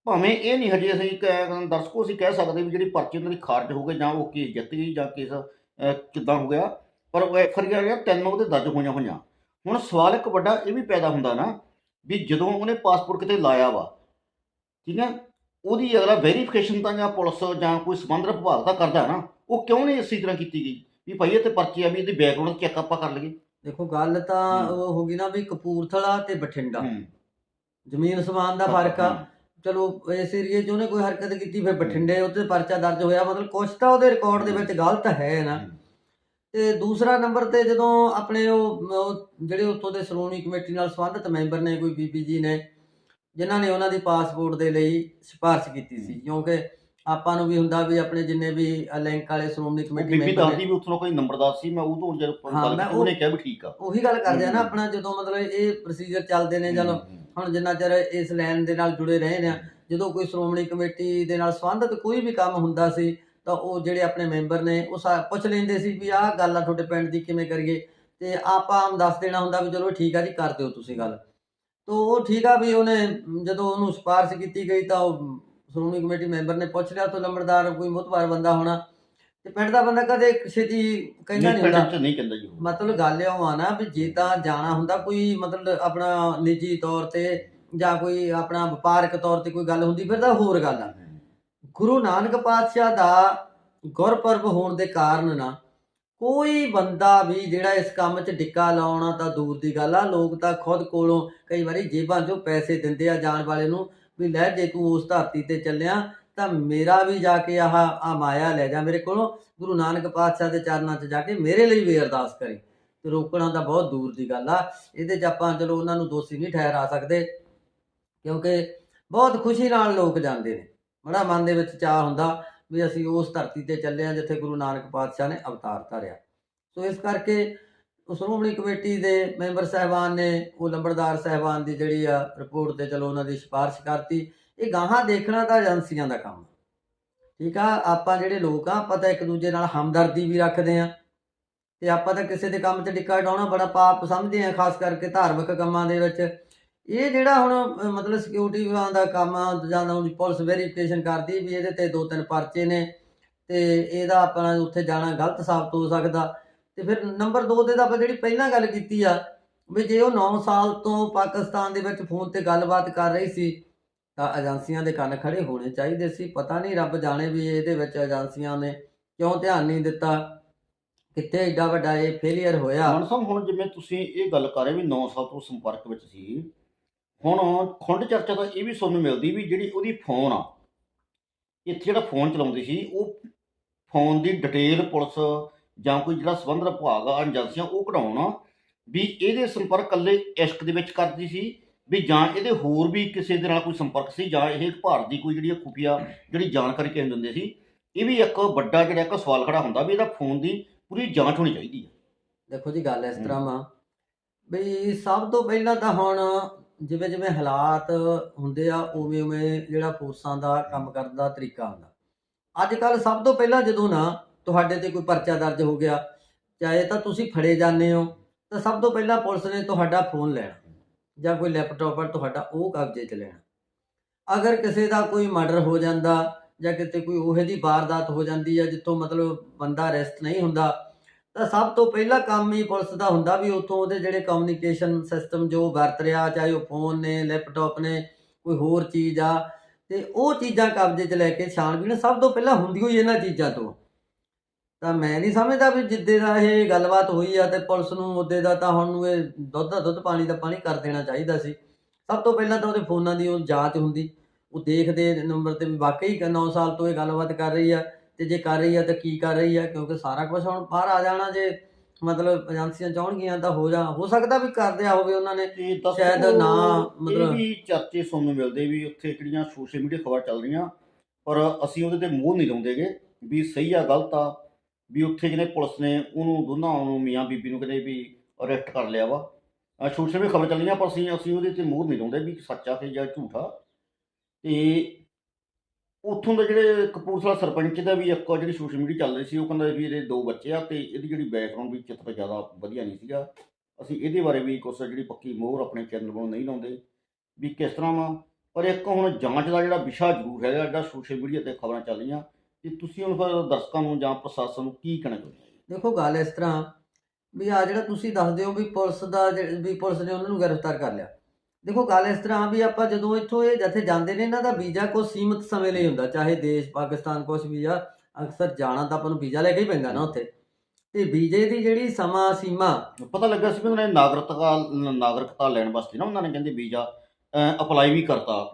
S1: ਭਾਵੇਂ ਇਹ ਨਹੀਂ ਹਜੇ ਅਸੀਂ ਕਹਿ, ਦਰਸ਼ਕੋ ਅਸੀਂ ਕਹਿ ਸਕਦੇ ਵੀ ਜਿਹੜੀ ਪਰਚੇ ਉਹਨਾਂ ਦੀ ਖਾਰਜ ਹੋ ਗਏ ਜਾਂ ਉਹ ਕੇਸ ਜਿੱਤ ਗਈ ਜਾਂ ਕੇਸ ਕਿੱਦਾਂ ਹੋ ਗਿਆ ਪਰ ਉਹ ਫਿਰ ਗਿਆ ਤਿੰਨ ਉਹਦੇ ਦਰਜ ਹੋਈਆਂ ਹੋਈਆਂ। ਹੁਣ ਸਵਾਲ ਇੱਕ ਵੱਡਾ ਇਹ ਵੀ ਪੈਦਾ ਹੁੰਦਾ ਨਾ ਵੀ ਜਦੋਂ ਉਹਨੇ ਪਾਸਪੋਰਟ ਕਿਤੇ ਲਾਇਆ ਵਾ ਠੀਕ ਹੈ ਉਹਦੀ ਅਗਲਾ ਵੈਰੀਫਿਕੇਸ਼ਨ ਤਾਂ ਜਾਂ ਪੁਲਿਸ ਜਾਂ ਕੋਈ ਸੰਬੰਧਿਤ ਵਿਭਾਗ ਦਾ ਕਰਦਾ ਨਾ ਉਹ ਕਿਉਂ ਨਹੀਂ ਇਸੇ ਤਰ੍ਹਾਂ ਕੀਤੀ ਗਈ? ਵੀ ਭਾਈ ਇਹ ਤੇ ਪਰਚੀ ਆ ਵੀ ਇਹਦੀ ਬੈਕਗ੍ਰਾਉਂਡ ਚੈੱਕ ਆਪਾਂ ਕਰ ਲਈਏ।
S2: ਦੇਖੋ ਗੱਲ ਤਾਂ। ਉਹ ਹੋ ਗਈ ਨਾ ਵੀ ਕਪੂਰਥਲਾ ਤੇ ਬਠਿੰਡਾ। ਜ਼ਮੀਨ ਸਮਾਨ ਦਾ ਫ਼ਰਕ ਆ। ਚਲੋ ਇਸ ਏਰੀਏ 'ਚ ਉਹਨੇ ਕੋਈ ਹਰਕਤ ਕੀਤੀ ਫਿਰ ਬਠਿੰਡੇ ਉੱਤੇ ਪਰਚਾ ਦਰਜ ਹੋਇਆ ਮਤਲਬ ਕੁਛ ਤਾਂ ਉਹਦੇ ਰਿਕਾਰਡ ਦੇ ਵਿੱਚ ਗਲਤ ਹੈ ਨਾ। ਤੇ ਦੂਸਰਾ ਨੰਬਰ ਤੇ ਜਦੋਂ ਆਪਣੇ ਉਹ ਜਿਹੜੇ ਉੱਥੋਂ ਦੇ ਸ਼੍ਰੋਮਣੀ ਕਮੇਟੀ ਨਾਲ ਸੰਬੰਧਿਤ ਮੈਂਬਰ ਨੇ ਕੋਈ ਬੀਬੀ ਜੀ ਨੇ ਜਿਨ੍ਹਾਂ ਨੇ ਉਹਨਾਂ ਦੀ ਪਾਸਪੋਰਟ ਦੇ ਲਈ ਸਿਫਾਰਿਸ਼ ਕੀਤੀ ਸੀ। ਕਿਉਂਕਿ ਆਪਾਂ ਨੂੰ ਵੀ ਹੁੰਦਾ ਵੀ ਆਪਣੇ ਜਿੰਨੇ ਵੀ ਲਿੰਕ ਵਾਲੇ ਸ਼੍ਰੋਮਣੀ ਕਮੇਟੀ
S1: ਬੀਬੀ
S2: ਮੈਂਬਰ ਨੇ।
S1: ਦੱਸਦੀ ਵੀ ਉੱਥੋਂ ਕੋਈ ਨੰਬਰਦਾਰ ਸੀ ਮੈਂ ਉਹ ਤੋਂ ਜਦ ਗੱਲ ਉਹਨੇ ਕਿਹਾ ਵੀ ਠੀਕ ਆ।
S2: ਉਹੀ ਗੱਲ ਕਰਦੇ ਆ ਨਾ। ਆਪਣਾ ਜਦੋਂ ਮਤਲਬ ਇਹ ਪ੍ਰੋਸੀਜਰ ਚੱਲਦੇ ਨੇ ਚਲੋ ਹੁਣ ਜਿੰਨਾ ਚਿਰ ਇਸ ਲਾਈਨ ਦੇ ਨਾਲ ਜੁੜੇ ਰਹੇ ਨੇ ਜਦੋਂ ਕੋਈ ਸ਼੍ਰੋਮਣੀ ਕਮੇਟੀ ਦੇ ਨਾਲ ਸੰਬੰਧਿਤ ਕੋਈ ਵੀ ਕੰਮ ਹੁੰਦਾ ਸੀ ਤਾਂ ਉਹ ਜਿਹੜੇ ਆਪਣੇ ਮੈਂਬਰ ਨੇ ਉਹ ਸਾ- ਪੁੱਛ ਲੈਂਦੇ ਸੀ ਵੀ ਆਹ ਗੱਲ ਆ ਤੁਹਾਡੇ ਪਿੰਡ ਦੀ ਕਿਵੇਂ ਕਰੀਏ। ਤੇ ਆਪਾਂ ਆਮ ਦੱਸ ਦੇਣਾ ਹੁੰਦਾ ਵੀ ਚਲੋ ਠੀਕ ਆ ਜੀ ਕਰ ਦਿਓ ਤੁਸੀਂ ਗੱਲ। ਤੋ ਉਹ ਠੀਕ ਆ ਵੀ ਉਹਨੇ ਮ, ਜਦੋਂ ਉਹਨੂੰ ਸਿਫਾਰਿਸ਼ ਕੀਤੀ ਗਈ ਤਾਂ ਉਹ ਸ਼੍ਰੋਮਣੀ ਕਮੇਟੀ ਮੈਂਬਰ ਨੇ ਪੁੱਛ ਲਿਆ ਤੋਂ ਲੰਬੜਦਾਰ ਕੋਈ ਮੁਤਬਾਰ ਬੰਦਾ ਹੋਣਾ। ਤੇ ਪਿੰਡ ਦਾ ਬੰਦਾ ਕਦੇ ਛੇਤੀ ਕਹਿੰਦਾ ਨਹੀਂ ਹੁੰਦਾ।
S1: ਨਹੀਂ ਕਹਿੰਦਾ ਜੀ ਉਹ।
S2: ਮਤਲਬ ਗੱਲ ਇਹ ਆ ਨਾ ਵੀ ਜੇ ਤਾਂ ਜਾਣਾ ਹੁੰਦਾ ਕੋਈ ਮਤਲਬ ਆਪਣਾ ਨਿੱਜੀ ਤੌਰ ਤੇ ਜਾਂ ਕੋਈ ਆਪਣਾ ਵਪਾਰਕ ਤੌਰ ਤੇ ਕੋਈ ਗੱਲ ਹੁੰਦੀ ਫਿਰ ਤਾਂ ਹੋਰ ਗੱਲ ਆ। ਗੁਰੂ ਨਾਨਕ ਪਾਤਸ਼ਾਹ ਦਾ ਗੁਰਪੁਰਬ ਹੋਣ ਦੇ ਕਾਰਨ ਨਾ ਕੋਈ ਬੰਦਾ ਵੀ ਜਿਹੜਾ ਇਸ ਕੰਮ 'ਚ ਡਿੱਕਾ ਲਾਉਣਾ ਤਾਂ ਦੂਰ ਦੀ ਗੱਲ ਆ। ਲੋਕ ਤਾਂ ਖੁਦ ਕੋਲੋਂ ਕਈ ਵਾਰੀ ਜੇਬਾਂ 'ਚੋਂ ਪੈਸੇ ਦਿੰਦੇ ਆ ਜਾਣ ਵਾਲੇ ਨੂੰ ਵੀ ਲੈ ਜੇ ਤੂੰ ਉਸ ਧਰਤੀ ਤੇ ਚੱਲਿਆ ਤਾਂ ਮੇਰਾ ਵੀ ਜਾ ਕੇ ਆਹ ਆ ਮਾਇਆ ਲੈ ਜਾ ਮੇਰੇ ਕੋਲੋਂ। ਗੁਰੂ ਨਾਨਕ ਪਾਤਸ਼ਾਹ ਦੇ ਚਰਨਾਂ 'ਚ ਜਾ ਕੇ ਮੇਰੇ ਲਈ ਵੀ ਅਰਦਾਸ ਕਰੀ। ਤੇ ਰੋਕਣਾ ਤਾਂ ਬਹੁਤ ਦੂਰ ਦੀ ਗੱਲ ਆ। ਇਹਦੇ 'ਚ ਆਪਾਂ ਚਲੋ ਉਹਨਾਂ ਨੂੰ ਦੋਸ਼ੀ ਨਹੀਂ ਠਹਿਰਾ ਸਕਦੇ ਕਿਉਂਕਿ ਬਹੁਤ ਖੁਸ਼ੀ ਨਾਲ ਲੋਕ ਜਾਂਦੇ ਨੇ। ਬੜਾ ਮਨ ਦੇ ਵਿੱਚ ਚਾਹ ਹੁੰਦਾ ਵੀ ਅਸੀਂ ਉਸ ਧਰਤੀ ਤੇ ਚੱਲੇ ਆ ਜਿੱਥੇ ਗੁਰੂ ਨਾਨਕ ਪਾਤਸ਼ਾਹ ਨੇ ਅਵਤਾਰ ਧਾਰਿਆ। ਸੋ ਇਸ ਕਰਕੇ ਸ਼੍ਰੋਮਣੀ ਕਮੇਟੀ ਦੇ ਮੈਂਬਰ ਸਾਹਿਬਾਨ ਨੇ, ਉਹ ਲੰਬੜਦਾਰ ਸਾਹਿਬਾਨ ਦੀ ਜਿਹੜੀ ਆ ਰਿਪੋਰਟ ਤੇ ਚਲੋ ਉਹਨਾਂ ਦੀ ਸਿਫਾਰਿਸ਼ ਕਰਤੀ। ਇਹ ਗਾਹਾਂ ਦੇਖਣਾ ਤਾਂ ਏਜੰਸੀਆਂ ਦਾ ਕੰਮ ਠੀਕ ਆ, ਆਪਾਂ ਜਿਹੜੇ ਲੋਕ ਆ, ਆਪਾਂ ਤਾਂ ਇੱਕ ਦੂਜੇ ਨਾਲ ਹਮਦਰਦੀ ਵੀ ਰੱਖਦੇ ਆ। ਤੇ ਆਪਾਂ ਤਾਂ ਕਿਸੇ ਦੇ ਕੰਮ 'ਚ ਡਿੱਕਾ ਡਾਉਣਾ ਬੜਾ ਪਾਪ ਸਮਝਦੇ ਆ, ਖਾਸ ਕਰਕੇ ਧਾਰਮਿਕ ਕੰਮਾਂ ਦੇ ਵਿੱਚ। ਇਹ ਜਿਹੜਾ ਹੁਣ ਮਤਲਬ ਸਿਕਿਉਰਿਟੀ ਵਿਭਾਗ ਦਾ ਕੰਮ ਆ, ਜਾਂ ਉਹਦੀ ਪੁਲਿਸ ਵੈਰੀਫਿਕੇਸ਼ਨ ਕਰਦੀ ਵੀ ਇਹਦੇ ਤੇ ਦੋ ਤਿੰਨ ਪਰਚੇ ਨੇ, ਤੇ ਇਹਦਾ ਆਪਣਾ ਉੱਥੇ ਜਾਣਾ ਗਲਤ ਸਾਬਤ ਹੋ ਸਕਦਾ। ਤੇ ਫਿਰ ਨੰਬਰ 2 ਤੇ ਤਾਂ ਆਪਾਂ ਜਿਹੜੀ ਪਹਿਲਾਂ ਗੱਲ ਕੀਤੀ ਆ, ਵੀ ਜੇ ਉਹ 9 ਸਾਲ ਤੋਂ ਪਾਕਿਸਤਾਨ ਦੇ ਵਿੱਚ ਫੋਨ ਤੇ ਗੱਲਬਾਤ ਕਰ ਰਹੀ ਸੀ, ਤਾਂ ਏਜੰਸੀਆਂ ਦੇ ਕੰਨ ਖੜੇ ਹੋਣੇ ਚਾਹੀਦੇ ਸੀ। ਪਤਾ ਨਹੀਂ ਰੱਬ ਜਾਣੇ ਵੀ ਇਹਦੇ ਵਿੱਚ ਏਜੰਸੀਆਂ ਨੇ ਕਿਉਂ ਧਿਆਨ ਨਹੀਂ ਦਿੱਤਾ, ਕਿੱਥੇ ਏਡਾ ਵੱਡਾ ਇਹ ਫੇਲਿਅਰ ਹੋਇਆ।
S1: ਹੁਣ ਸਾਹਿਬ, ਹੁਣ ਜਿਵੇਂ ਤੁਸੀਂ ਇਹ ਗੱਲ ਕਰ ਰਹੇ ਵੀ 9 ਸਾਲ ਤੋਂ ਸੰਪਰਕ ਵਿੱਚ ਸੀ ਹੁਣ ਖੁੰਡ ਚਰਚਾ ਤਾਂ ਇਹ ਵੀ ਸੁਣਨ ਨੂੰ ਮਿਲਦੀ ਵੀ ਜਿਹੜੀ ਉਹਦੀ ਫੋਨ ਆ ਇੱਥੇ ਜਿਹੜਾ ਫੋਨ ਚਲਾਉਂਦੀ ਸੀ ਉਹ ਫੋਨ ਦੀ ਡਿਟੇਲ ਪੁਲਿਸ ਜਾਂ ਕੋਈ ਜਿਹੜਾ ਸੰਬੰਧਿਤ ਵਿਭਾਗ ਆ ਏਜੰਸੀਆਂ ਉਹ ਕਢਾਉਣ ਵੀ ਇਹਦੇ ਸੰਪਰਕ ਇਕੱਲੇ ਇਸ਼ਕ ਦੇ ਵਿੱਚ ਕਰਦੀ ਸੀ ਵੀ ਜਾਂ ਇਹਦੇ ਹੋਰ ਵੀ ਕਿਸੇ ਦੇ ਨਾਲ ਕੋਈ ਸੰਪਰਕ ਸੀ ਜਾਂ ਇਹ ਭਾਰਤ ਦੀ ਕੋਈ ਜਿਹੜੀ ਖੁਫੀਆ ਜਿਹੜੀ ਜਾਣਕਾਰੀ ਕਿਸੇ ਨੂੰ ਦਿੰਦੇ ਸੀ ਇਹ ਵੀ ਇੱਕ ਵੱਡਾ ਜਿਹੜਾ ਇੱਕ ਸਵਾਲ ਖੜਾ ਹੁੰਦਾ ਵੀ ਇਹਦਾ ਫੋਨ ਦੀ ਪੂਰੀ ਜਾਂਚ ਹੋਣੀ ਚਾਹੀਦੀ ਹੈ
S2: ਦੇਖੋ ਜੀ ਗੱਲ ਇਸ। ਤਰ੍ਹਾਂ ਵਾ ਵੀ ਸਭ ਤੋਂ ਪਹਿਲਾਂ ਤਾਂ ਹੁਣ ਜਿਵੇਂ ਜਿਵੇਂ ਹਾਲਾਤ ਹੁੰਦੇ ਆ, ਉਵੇਂ ਉਵੇਂ ਜਿਹੜਾ ਫੋਰਸਾਂ ਦਾ ਕੰਮ ਕਰਨ ਦਾ ਤਰੀਕਾ ਹੁੰਦਾ। ਅੱਜ ਕੱਲ ਸਭ ਤੋਂ ਪਹਿਲਾਂ ਜਦੋਂ ਨਾ ਤੁਹਾਡੇ ਤੇ ਕੋਈ ਪਰਚਾ ਦਰਜ ਹੋ ਗਿਆ, ਚਾਹੇ ਤਾਂ ਤੁਸੀਂ ਫੜੇ ਜਾਂਦੇ ਹੋ, ਤਾਂ ਸਭ ਤੋਂ ਪਹਿਲਾਂ ਪੁਲਿਸ ਨੇ ਤੁਹਾਡਾ ਫੋਨ ਲੈਣਾ ਜਾਂ ਕੋਈ ਲੈਪਟਾਪ ਪਰ ਤੁਹਾਡਾ ਉਹ ਕਬਜ਼ੇ 'ਚ ਲੈਣਾ। ਅਗਰ ਕਿਸੇ ਦਾ ਕੋਈ ਮਰਡਰ ਹੋ ਜਾਂਦਾ ਜਾਂ ਕਿਤੇ ਕੋਈ ਉਹੇ ਦੀ ਵਾਰਦਾਤ ਹੋ ਜਾਂਦੀ ਹੈ ਜਿੱਥੋਂ ਮਤਲਬ ਬੰਦਾ ਅਰੈਸਟ ਨਹੀਂ ਹੁੰਦਾ ਤਾਂ ਸਭ ਤੋਂ ਪਹਿਲਾ ਕੰਮ ਹੀ ਪੁਲਿਸ ਦਾ ਹੁੰਦਾ ਵੀ ਉੱਥੋਂ ਉਹਦੇ ਜਿਹੜੇ ਕਮਿਊਨੀਕੇਸ਼ਨ ਸਿਸਟਮ ਜੋ ਵਰਤ ਰਿਹਾ, ਚਾਹੇ ਉਹ ਫੋਨ ਨੇ ਲੈਪਟਾਪ ਨੇ, ਕੋਈ ਹੋਰ ਚੀਜ਼ ਆ, ਤੇ ਉਹ ਚੀਜ਼ਾਂ ਕਬਜ਼ੇ 'ਚ ਲੈ ਕੇ ਛਾਣਬੀਣ ਸਭ ਤੋਂ ਪਹਿਲਾਂ ਹੁੰਦੀ ਹੋਈ ਇਹਨਾਂ ਚੀਜ਼ਾਂ ਤੋਂ। ਤਾਂ ਮੈਂ ਨਹੀਂ ਸਮਝਦਾ ਵੀ ਜਿੱਦੇ ਦਾ ਇਹ ਗੱਲਬਾਤ ਹੋਈ ਆ ਤੇ ਪੁਲਿਸ ਨੂੰ ਉਹਦੇ ਦਾ ਤਾਂ ਹੁਣ ਨੂੰ ਇਹ ਦੁੱਧ ਦਾ ਦੁੱਧ, ਪਾਣੀ ਦਾ ਪਾਣੀ ਕਰ ਦੇਣਾ ਚਾਹੀਦਾ ਸੀ। ਸਭ ਤੋਂ ਪਹਿਲਾਂ ਤਾਂ ਉਹਦੇ ਫੋਨਾਂ ਦੀ ਉਹ ਜਾਂਚ ਹੁੰਦੀ। ਉਹ ਦੇਖਦੇ ਨੰਬਰ ਤੇ ਵੀ ਵਾਕਈ 9 ਸਾਲ ਤੋਂ ਇਹ ਗੱਲਬਾਤ ਕਰ ਰਹੀ ਆ। ਤੇ ਜੇ ਕਰ ਰਹੀ ਆ ਤਾਂ ਕੀ ਕਰ ਰਹੀ ਆ? ਕਿਉਂਕਿ ਸਾਰਾ ਕੁਝ ਹੁਣ ਬਾਹਰ ਆ ਜਾਣਾ ਜੇ ਮਤਲਬ ਏਜੰਸੀਆਂ ਚਾਹਣਗੀਆਂ ਤਾਂ ਹੋ ਜਾ ਹੋ ਸਕਦਾ ਵੀ ਕਰਦਿਆ ਹੋਵੇ ਉਹਨਾਂ ਨੇ।
S1: ਤੇ ਦੱਸੋ
S2: ਸ਼ਾਇਦ ਨਾ
S1: ਇਹ
S2: ਮਤਲਬ-
S1: ਵੀ ਚਰਚੇ ਸੁਣਨ ਨੂੰ ਮਿਲਦੇ ਵੀ ਉੱਥੇ ਜਿਹੜੀਆਂ ਸੋਸ਼ਲ ਮੀਡੀਆ ਖਬਰ ਚੱਲ ਰਹੀਆਂ ਪਰ ਅਸੀਂ ਉਹਦੇ ਤੇ ਮੂੰਹ ਨਹੀਂ ਲਾਉਂਦੇਗੇ ਵੀ ਸਹੀ ਆ ਗਲਤ ਆ ਵੀ ਉੱਥੇ ਜਿਹਨੇ ਪੁਲਿਸ ਨੇ ਉਹਨੂੰ ਦੋਨਾਂ ਨੂੰ ਮੀਆਂ ਬੀਬੀ ਨੂੰ ਕਹਿੰਦੇ ਵੀ ਅਰੈਸਟ ਕਰ ਲਿਆ ਵਾ। ਸੋਸ਼ਲ ਮੀਡੀਆ ਖਬਰ ਚੱਲ ਰਹੀਆਂ ਪਰ ਅਸੀਂ ਅਸੀਂ ਉਹਦੇ ਤੇ ਮੂੰਹ ਨਹੀਂ ਲਾਉਂਦੇ ਵੀ ਸੱਚਾ ਕਿ ਜਾਂ ਝੂਠਾ। ਤੇ ਉੱਥੋਂ ਦੇ ਜਿਹੜੇ ਕਪੂਰਥਲਾ ਸਰਪੰਚ ਦਾ ਵੀ ਇੱਕ ਜਿਹੜੀ ਸੋਸ਼ਲ ਮੀਡੀਆ ਚੱਲ ਰਹੀ ਸੀ, ਉਹ ਕਹਿੰਦਾ ਵੀ ਇਹਦੇ ਦੋ ਬੱਚੇ ਆ ਤੇ ਇਹਦੀ ਜਿਹੜੀ ਬੈਕਗ੍ਰਾਉਂਡ ਵੀ ਚਿੱਤਰ ਜ਼ਿਆਦਾ ਵਧੀਆ ਨਹੀਂ ਸੀਗਾ। ਅਸੀਂ ਇਹਦੇ ਬਾਰੇ ਵੀ ਕੁਛ ਜਿਹੜੀ ਪੱਕੀ ਮੋਹਰ ਆਪਣੇ ਚੈਨਲ ਵੱਲੋਂ ਨਹੀਂ ਲਾਉਂਦੇ ਵੀ ਕਿਸ ਤਰ੍ਹਾਂ ਵਾ। ਪਰ ਇੱਕ ਹੁਣ ਜਾਂਚ ਦਾ ਜਿਹੜਾ ਵਿਸ਼ਾ ਜ਼ਰੂਰ ਹੈਗਾ, ਜਿਹੜਾ ਸੋਸ਼ਲ ਮੀਡੀਆ ਤੇ ਖਬਰਾਂ ਚੱਲ ਰਹੀਆਂ ਤੇ ਤੁਸੀਂ ਹੁਣ ਫਿਰ ਦਰਸ਼ਕਾਂ ਨੂੰ ਜਾਂ ਪ੍ਰਸ਼ਾਸਨ ਨੂੰ ਕੀ ਕਹਿਣਾ ਚਾਹੁੰਦੇ
S2: ਦੇਖੋ, ਗੱਲ ਇਸ ਤਰ੍ਹਾਂ ਵੀ ਆ ਜਿਹੜਾ ਤੁਸੀਂ ਦੱਸਦੇ ਹੋ ਵੀ ਪੁਲਿਸ ਦਾ ਜਿਹ- ਵੀ ਪੁਲਿਸ ਨੇ ਉਹਨਾਂ ਨੂੰ ਗ੍ਰਿਫਤਾਰ ਕਰ ਲਿਆ। ਦੇਖੋ ਗੱਲ ਇਸ ਤਰ੍ਹਾਂ ਵੀ ਆਪਾਂ ਜਦੋਂ ਇੱਥੋਂ ਇਹ ਜਿੱਥੇ ਜਾਂਦੇ ਨੇ ਇਹਨਾਂ ਦਾ ਵੀਜ਼ਾ ਕੁਝ ਸੀਮਤ ਸਮੇਂ ਲਈ ਹੁੰਦਾ ਚਾਹੇ ਦੇਸ਼ ਪਾਕਿਸਤਾਨ ਕੁਝ ਵੀਜ਼ਾ ਅਕਸਰ ਜਾਣਾ ਤਾਂ ਆਪਾਂ ਨੂੰ ਵੀਜ਼ਾ ਲੈ ਕੇ ਹੀ ਪੈਂਦਾ ਨਾ ਉੱਥੇ ਤੇ ਵੀਜ਼ੇ ਦੀ ਜਿਹੜੀ ਸਮਾਂ ਸੀਮਾ
S1: ਪਤਾ ਲੱਗਾ ਸੀ ਵੀ ਉਹਨੇ ਨਾਗਰਿਕਤਾ ਨਾਗਰਿਕਤਾ ਲੈਣ ਵਾਸਤੇ ਨਾ ਉਹਨਾਂ ਨੇ ਕਹਿੰਦੇ ਵੀਜ਼ਾ ਅਪਲਾਈ ਵੀ ਕਰਤਾ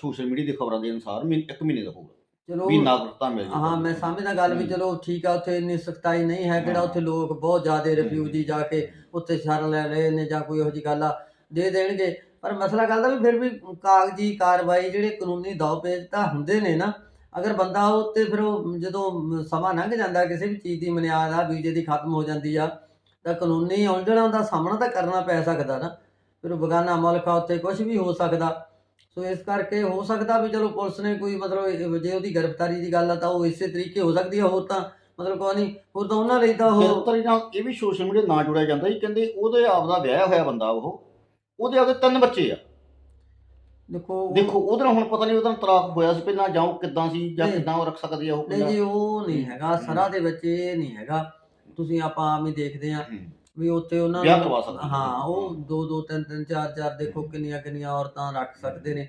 S1: ਸੋਸ਼ਲ ਮੀਡੀਆ ਦੀ ਖਬਰਾਂ ਦੇ ਅਨੁਸਾਰ ਇੱਕ ਮਹੀਨੇ ਦਾ ਹੋਊਗਾ
S2: ਚਲੋ
S1: ਵੀ ਨਾਗਰਿਕਤਾ ਮਿਲ ਜਾਊ
S2: ਹਾਂ ਮੈਂ ਸਮਝਦਾ ਗੱਲ ਵੀ। ਚਲੋ ਠੀਕ ਆ ਉੱਥੇ ਇੰਨੀ ਸਖਤਾਈ ਨਹੀਂ ਹੈ ਕਿਹੜਾ। ਉੱਥੇ ਲੋਕ ਬਹੁਤ ਜ਼ਿਆਦਾ ਰਿਫਿਊਜੀ ਜਾ ਕੇ ਉੱਥੇ ਸ਼ਰਨ ਲੈ ਰਹੇ ਨੇ ਜਾਂ ਕੋਈ ਇਹੋ ਜਿਹੀ ਗੱਲ ਆ ਦੇ ਦੇਣਗੇ ਪਰ ਮਸਲਾ ਗੱਲ ਦਾ ਵੀ ਫਿਰ ਵੀ ਕਾਗਜ਼ੀ ਕਾਰਵਾਈ ਜਿਹੜੇ ਕਾਨੂੰਨੀ ਦੌਪੇਚ ਤਾਂ ਹੁੰਦੇ ਨੇ ਨਾ, ਅਗਰ ਬੰਦਾ ਉਹ ਤੇ ਫਿਰ ਉਹ ਜਦੋਂ ਸਮਾਂ ਲੰਘ ਜਾਂਦਾ, ਕਿਸੇ ਵੀ ਚੀਜ਼ ਦੀ ਮਨਿਆਦ ਆ ਵੀਜ਼ੇ ਦੀ ਖਤਮ ਹੋ ਜਾਂਦੀ ਆ, ਤਾਂ ਕਾਨੂੰਨੀ ਉਲਝਣਾਂ ਦਾ ਸਾਹਮਣਾ ਤਾਂ ਕਰਨਾ ਪੈ ਸਕਦਾ ਨਾ। ਫਿਰ ਬਗਾਨਾ ਮੁਲਕ ਆ, ਉੱਥੇ ਕੁਝ ਵੀ ਹੋ ਸਕਦਾ। ਸੋ ਇਸ ਕਰਕੇ ਹੋ ਸਕਦਾ ਵੀ ਚਲੋ ਪੁਲਿਸ ਨੇ ਕੋਈ ਮਤਲਬ ਜੇ ਉਹਦੀ ਗ੍ਰਿਫਤਾਰੀ ਦੀ ਗੱਲ ਆ, ਤਾਂ ਉਹ ਇਸੇ ਤਰੀਕੇ ਹੋ ਸਕਦੀ ਆ, ਹੋਰ ਤਾਂ ਮਤਲਬ ਕੋਈ ਨਹੀਂ, ਹੋਰ ਤਾਂ ਉਹਨਾਂ ਲਈ ਤਾਂ ਉਹ
S1: ਗ੍ਰਿਫਤਾਰੀ ਨਾਲ ਇਹ ਵੀ ਸੋਸ਼ਲ ਮੀਡੀਆ ਨਾਲ ਜੁੜਿਆ ਜਾਂਦਾ ਜੀ, ਕਹਿੰਦੇ ਉਹਦੇ ਆਪ ਦਾ ਵਿਆਹ ਹੋਇਆ ਬੰਦਾ ਉਹ। ਉਹਦੇ ਆਪਦੇ ਤਿੰਨ ਬੱਚੇ ਆ।
S2: ਦੇਖੋ ਉਹ-
S1: ਦੇਖੋ ਉਹਦੇ ਹੁਣ ਪਤਾ ਨਹੀਂ ਉਹਦਾ ਤਲਾਕ ਹੋਇਆ ਸੀ ਪਹਿਲਾਂ ਜਾਂ ਉਹ ਕਿੱਦਾਂ ਸੀ ਜਾਂ
S2: ਨਹੀਂ।
S1: ਕਿੱਦਾਂ ਉਹ ਰੱਖ ਸਕਦੀ ਆ ਉਹ
S2: ਨਹੀਂ ਜੀ ਉਹ ਨਹੀਂ ਹੈਗਾ ਸਰਾ ਦੇ ਵਿੱਚ ਇਹ ਨਹੀਂ ਹੈਗਾ। ਤੁਸੀਂ ਆਪਾਂ ਆਮ ਹੀ ਦੇਖਦੇ ਆ
S1: ਹੂੰ।
S2: ਵੀ ਉੱਥੇ ਉਹਨਾਂ
S1: ਵਿਆਹ ਕਰਵਾ ਸਕਦੇ
S2: ਹਾਂ ਉਹ ਦੋ ਦੋ ਤਿੰਨ ਤਿੰਨ ਚਾਰ ਚਾਰ ਦੇਖੋ ਕਿੰਨੀਆਂ ਕਿੰਨੀਆਂ ਔਰਤਾਂ ਰੱਖ ਸਕਦੇ ਨੇ।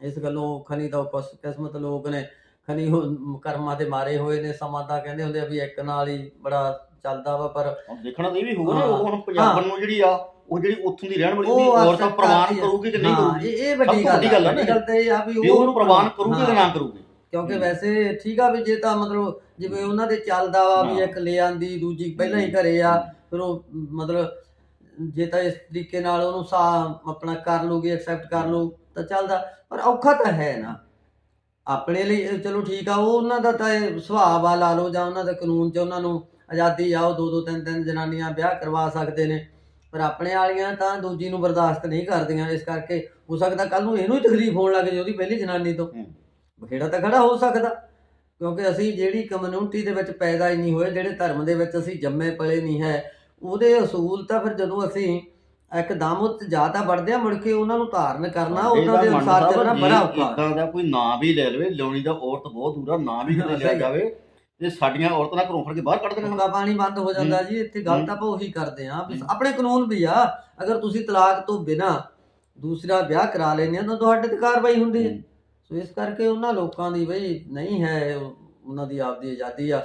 S2: ਇਸ ਗੱਲੋਂ ਖਨੀ ਤਾਂ ਕੁਛ ਕਿਸਮਤ ਲੋਕ ਨੇ। ਖਨੀ ਉਹ ਕਰਮਾਂ ਦੇ ਮਾਰੇ ਹੋਏ ਨੇ ਸਮਾਂ ਤਾਂ ਕਹਿੰਦੇ ਹੁੰਦੇ ਆ ਵੀ ਇੱਕ ਨਾਲ ਹੀ ਬੜਾ ਚੱਲਦਾ ਵਾ ਪਰ
S1: ਹੁਣ ਦੇਖਣਾ ਤਾਂ ਇਹ ਵੀ ਹੋਊਗਾ ਨਾ। ਉਹ ਹੁਣ ਪੰਜਾਬਣ ਨੂੰ ਜਿਹੜੀ ਆ ਉਹ ਜਿਹੜੀ ਉੱਥੋਂ ਦੀ ਰਹਿਣ ਵਾਲੀ
S2: ਉਹ
S1: ਔਰਤ
S2: accept
S1: ਪ੍ਰਵਾਨ
S2: ਕਰਦੀ।
S1: ਕਰੂਗੀ ਕਿ ਨਹੀਂ
S2: ਹਾਂ
S1: ਕਰੂਗੀ
S2: ਇਹ ਇਹ
S1: ਸਭ
S2: ਵੱਡੀ
S1: ਤੋਂ
S2: ਗੱਲ
S1: ਵੱਡੀ ਗੱਲ ਨਾ
S2: ਤਾਂ ਇਹ ਆ ਵੀ
S1: ਵੀ ਉਹ ਉਹਨੂੰ ਪ੍ਰਵਾਨ ਕਰੂਗੀ ਕਿ
S2: ਹਾਂ।
S1: ਨਾ ਕਰੂਗੀ
S2: ਕਿਉਂਕਿ
S1: ਹੂੰ।
S2: ਵੈਸੇ ਠੀਕ ਆ ਵੀ ਜੇ ਤਾਂ ਮਤਲਬ ਜਿਵੇਂ ਉਹਨਾਂ ਦੇ ਚੱਲਦਾ ਵਾ ਵੀ
S1: ਹਾਂ।
S2: ਇੱਕ ਲੈ ਆਂਦੀ ਦੂਜੀ ਪਹਿਲਾਂ ਹੀ ਘਰੇ ਆ ਫਿਰ ਉਹ ਮਤਲਬ ਜੇ ਤਾਂ ਇਸ ਤਰੀਕੇ ਨਾਲ ਉਹਨੂੰ ਸਾ ਆਪਣਾ ਕਰ ਲੂਗੀ ਐਕਸੈਪਟ ਕਰ ਲੂ ਤਾਂ ਚੱਲਦਾ ਪਰ ਔਖਾ ਤਾਂ ਹੈ ਨਾ ਆਪਣੇ ਲਈ ਇਹ ਚਲੋ ਠੀਕ ਆ ਉਹ ਉਹਨਾਂ ਦਾ ਤਾਂ ਇਹ ਸੁਭਾਅ ਆ ਲਾ ਲਓ ਜਾਂ ਉਹਨਾਂ ਦੇ ਕਾਨੂੰਨ 'ਚ ਉਹਨਾਂ ਨੂੰ ਆਜ਼ਾਦੀ ਆ ਉਹ ਦੋ ਦੋ ਤਿੰਨ ਤਿੰਨ ਜਨਾਨੀਆਂ ਵਿਆਹ ਕਰਵਾ ਸਕਦੇ ਨੇ ਪਰ ਆਪਣੇ ਵਾਲੀਆਂ ਤਾਂ ਦੂਜੀ ਨੂੰ ਬਰਦਾਸ਼ਤ ਨਹੀਂ ਕਰਦੀਆਂ ਇਸ ਕਰਕੇ ਹੋ ਸਕਦਾ ਕੱਲ ਨੂੰ ਇਹਨੂੰ ਹੀ ਤਕਲੀਫ ਹੋਣ ਲੱਗ ਜੇ ਉਹਦੀ ਪਹਿਲੀ ਜਨਾਨੀ ਤੋਂ। ਬਖੇੜਾ ਤਾਂ ਖੜਾ ਹੋ ਸਕਦਾ ਕਿਉਂਕਿ ਅਸੀਂ ਜਿਹੜੀ ਕਮਿਊਨਿਟੀ ਦੇ ਵਿੱਚ ਪੈਦਾ ਹੀ ਨਹੀਂ ਹੋਏ ਜਿਹੜੇ ਧਰਮ ਦੇ ਵਿੱਚ ਅਸੀਂ ਜੰਮੇ ਪਲੇ ਨਹੀਂ ਹੈ ਉਹਦੇ ਅਸੂਲ ਤਾਂ ਫਿਰ ਜਦੋਂ ਅਸੀਂ ਇੱਕਦਮ ਉੱਤੇ ਜ਼ਿਆਦਾ ਵੜਦੇ ਆ ਮੁੜ ਕੇ ਉਹਨਾਂ ਨੂੰ ਧਾਰਨ ਕਰਨਾ ਉਹਨਾਂ ਦੇ ਅਨੁਸਾਰ ਚੱਲਣਾ ਬੜਾ ਔਖਾ
S1: ਇਦਾਂ ਦਾ ਕੋਈ ਨਾਂ ਵੀ ਲੈ ਲਵੇ ਲਿਆਉਣੀ ਦਾ ਔਰਤ ਬਹੁਤ ਦੂਰ ਨਾਂ ਵੀ ਕਿਤੇ ਲਿਆ। ਜਾਵੇ ਤੇ ਸਾਡੀਆਂ ਔਰਤਾਂ ਘਰੋਂ ਫੜ ਕੇ ਬਾਹਰ ਕੱਢ ਦੇਣਾ
S2: ਹੁੱਕਾ ਪਾਣੀ ਬੰਦ ਹੋ ਜਾਂਦਾ ਜੀ ਇੱਥੇ ਗਲਤ ਆਪਾਂ ਉਹੀ ਕਰਦੇ ਆ। ਆਪਣੇ ਕਾਨੂੰਨ ਵੀ ਆ ਅਗਰ ਤੁਸੀਂ ਤਲਾਕ ਤੋਂ ਬਿਨਾ ਦੂਸਰਾ ਵਿਆਹ ਕਰਾ ਲੈਂਦੇ ਆ ਤਾਂ ਤੁਹਾਡੇ ਤੇ ਕਾਰਵਾਈ ਹੁੰਦੀ
S1: ਹੈ।
S2: ਸੋ ਇਸ ਕਰਕੇ ਉਹਨਾਂ ਲੋਕਾਂ ਦੀ ਬਈ ਨਹੀਂ ਹੈ ਉਹ- ਉਹਨਾਂ ਦੀ ਆਪਦੀ ਆਜ਼ਾਦੀ ਆ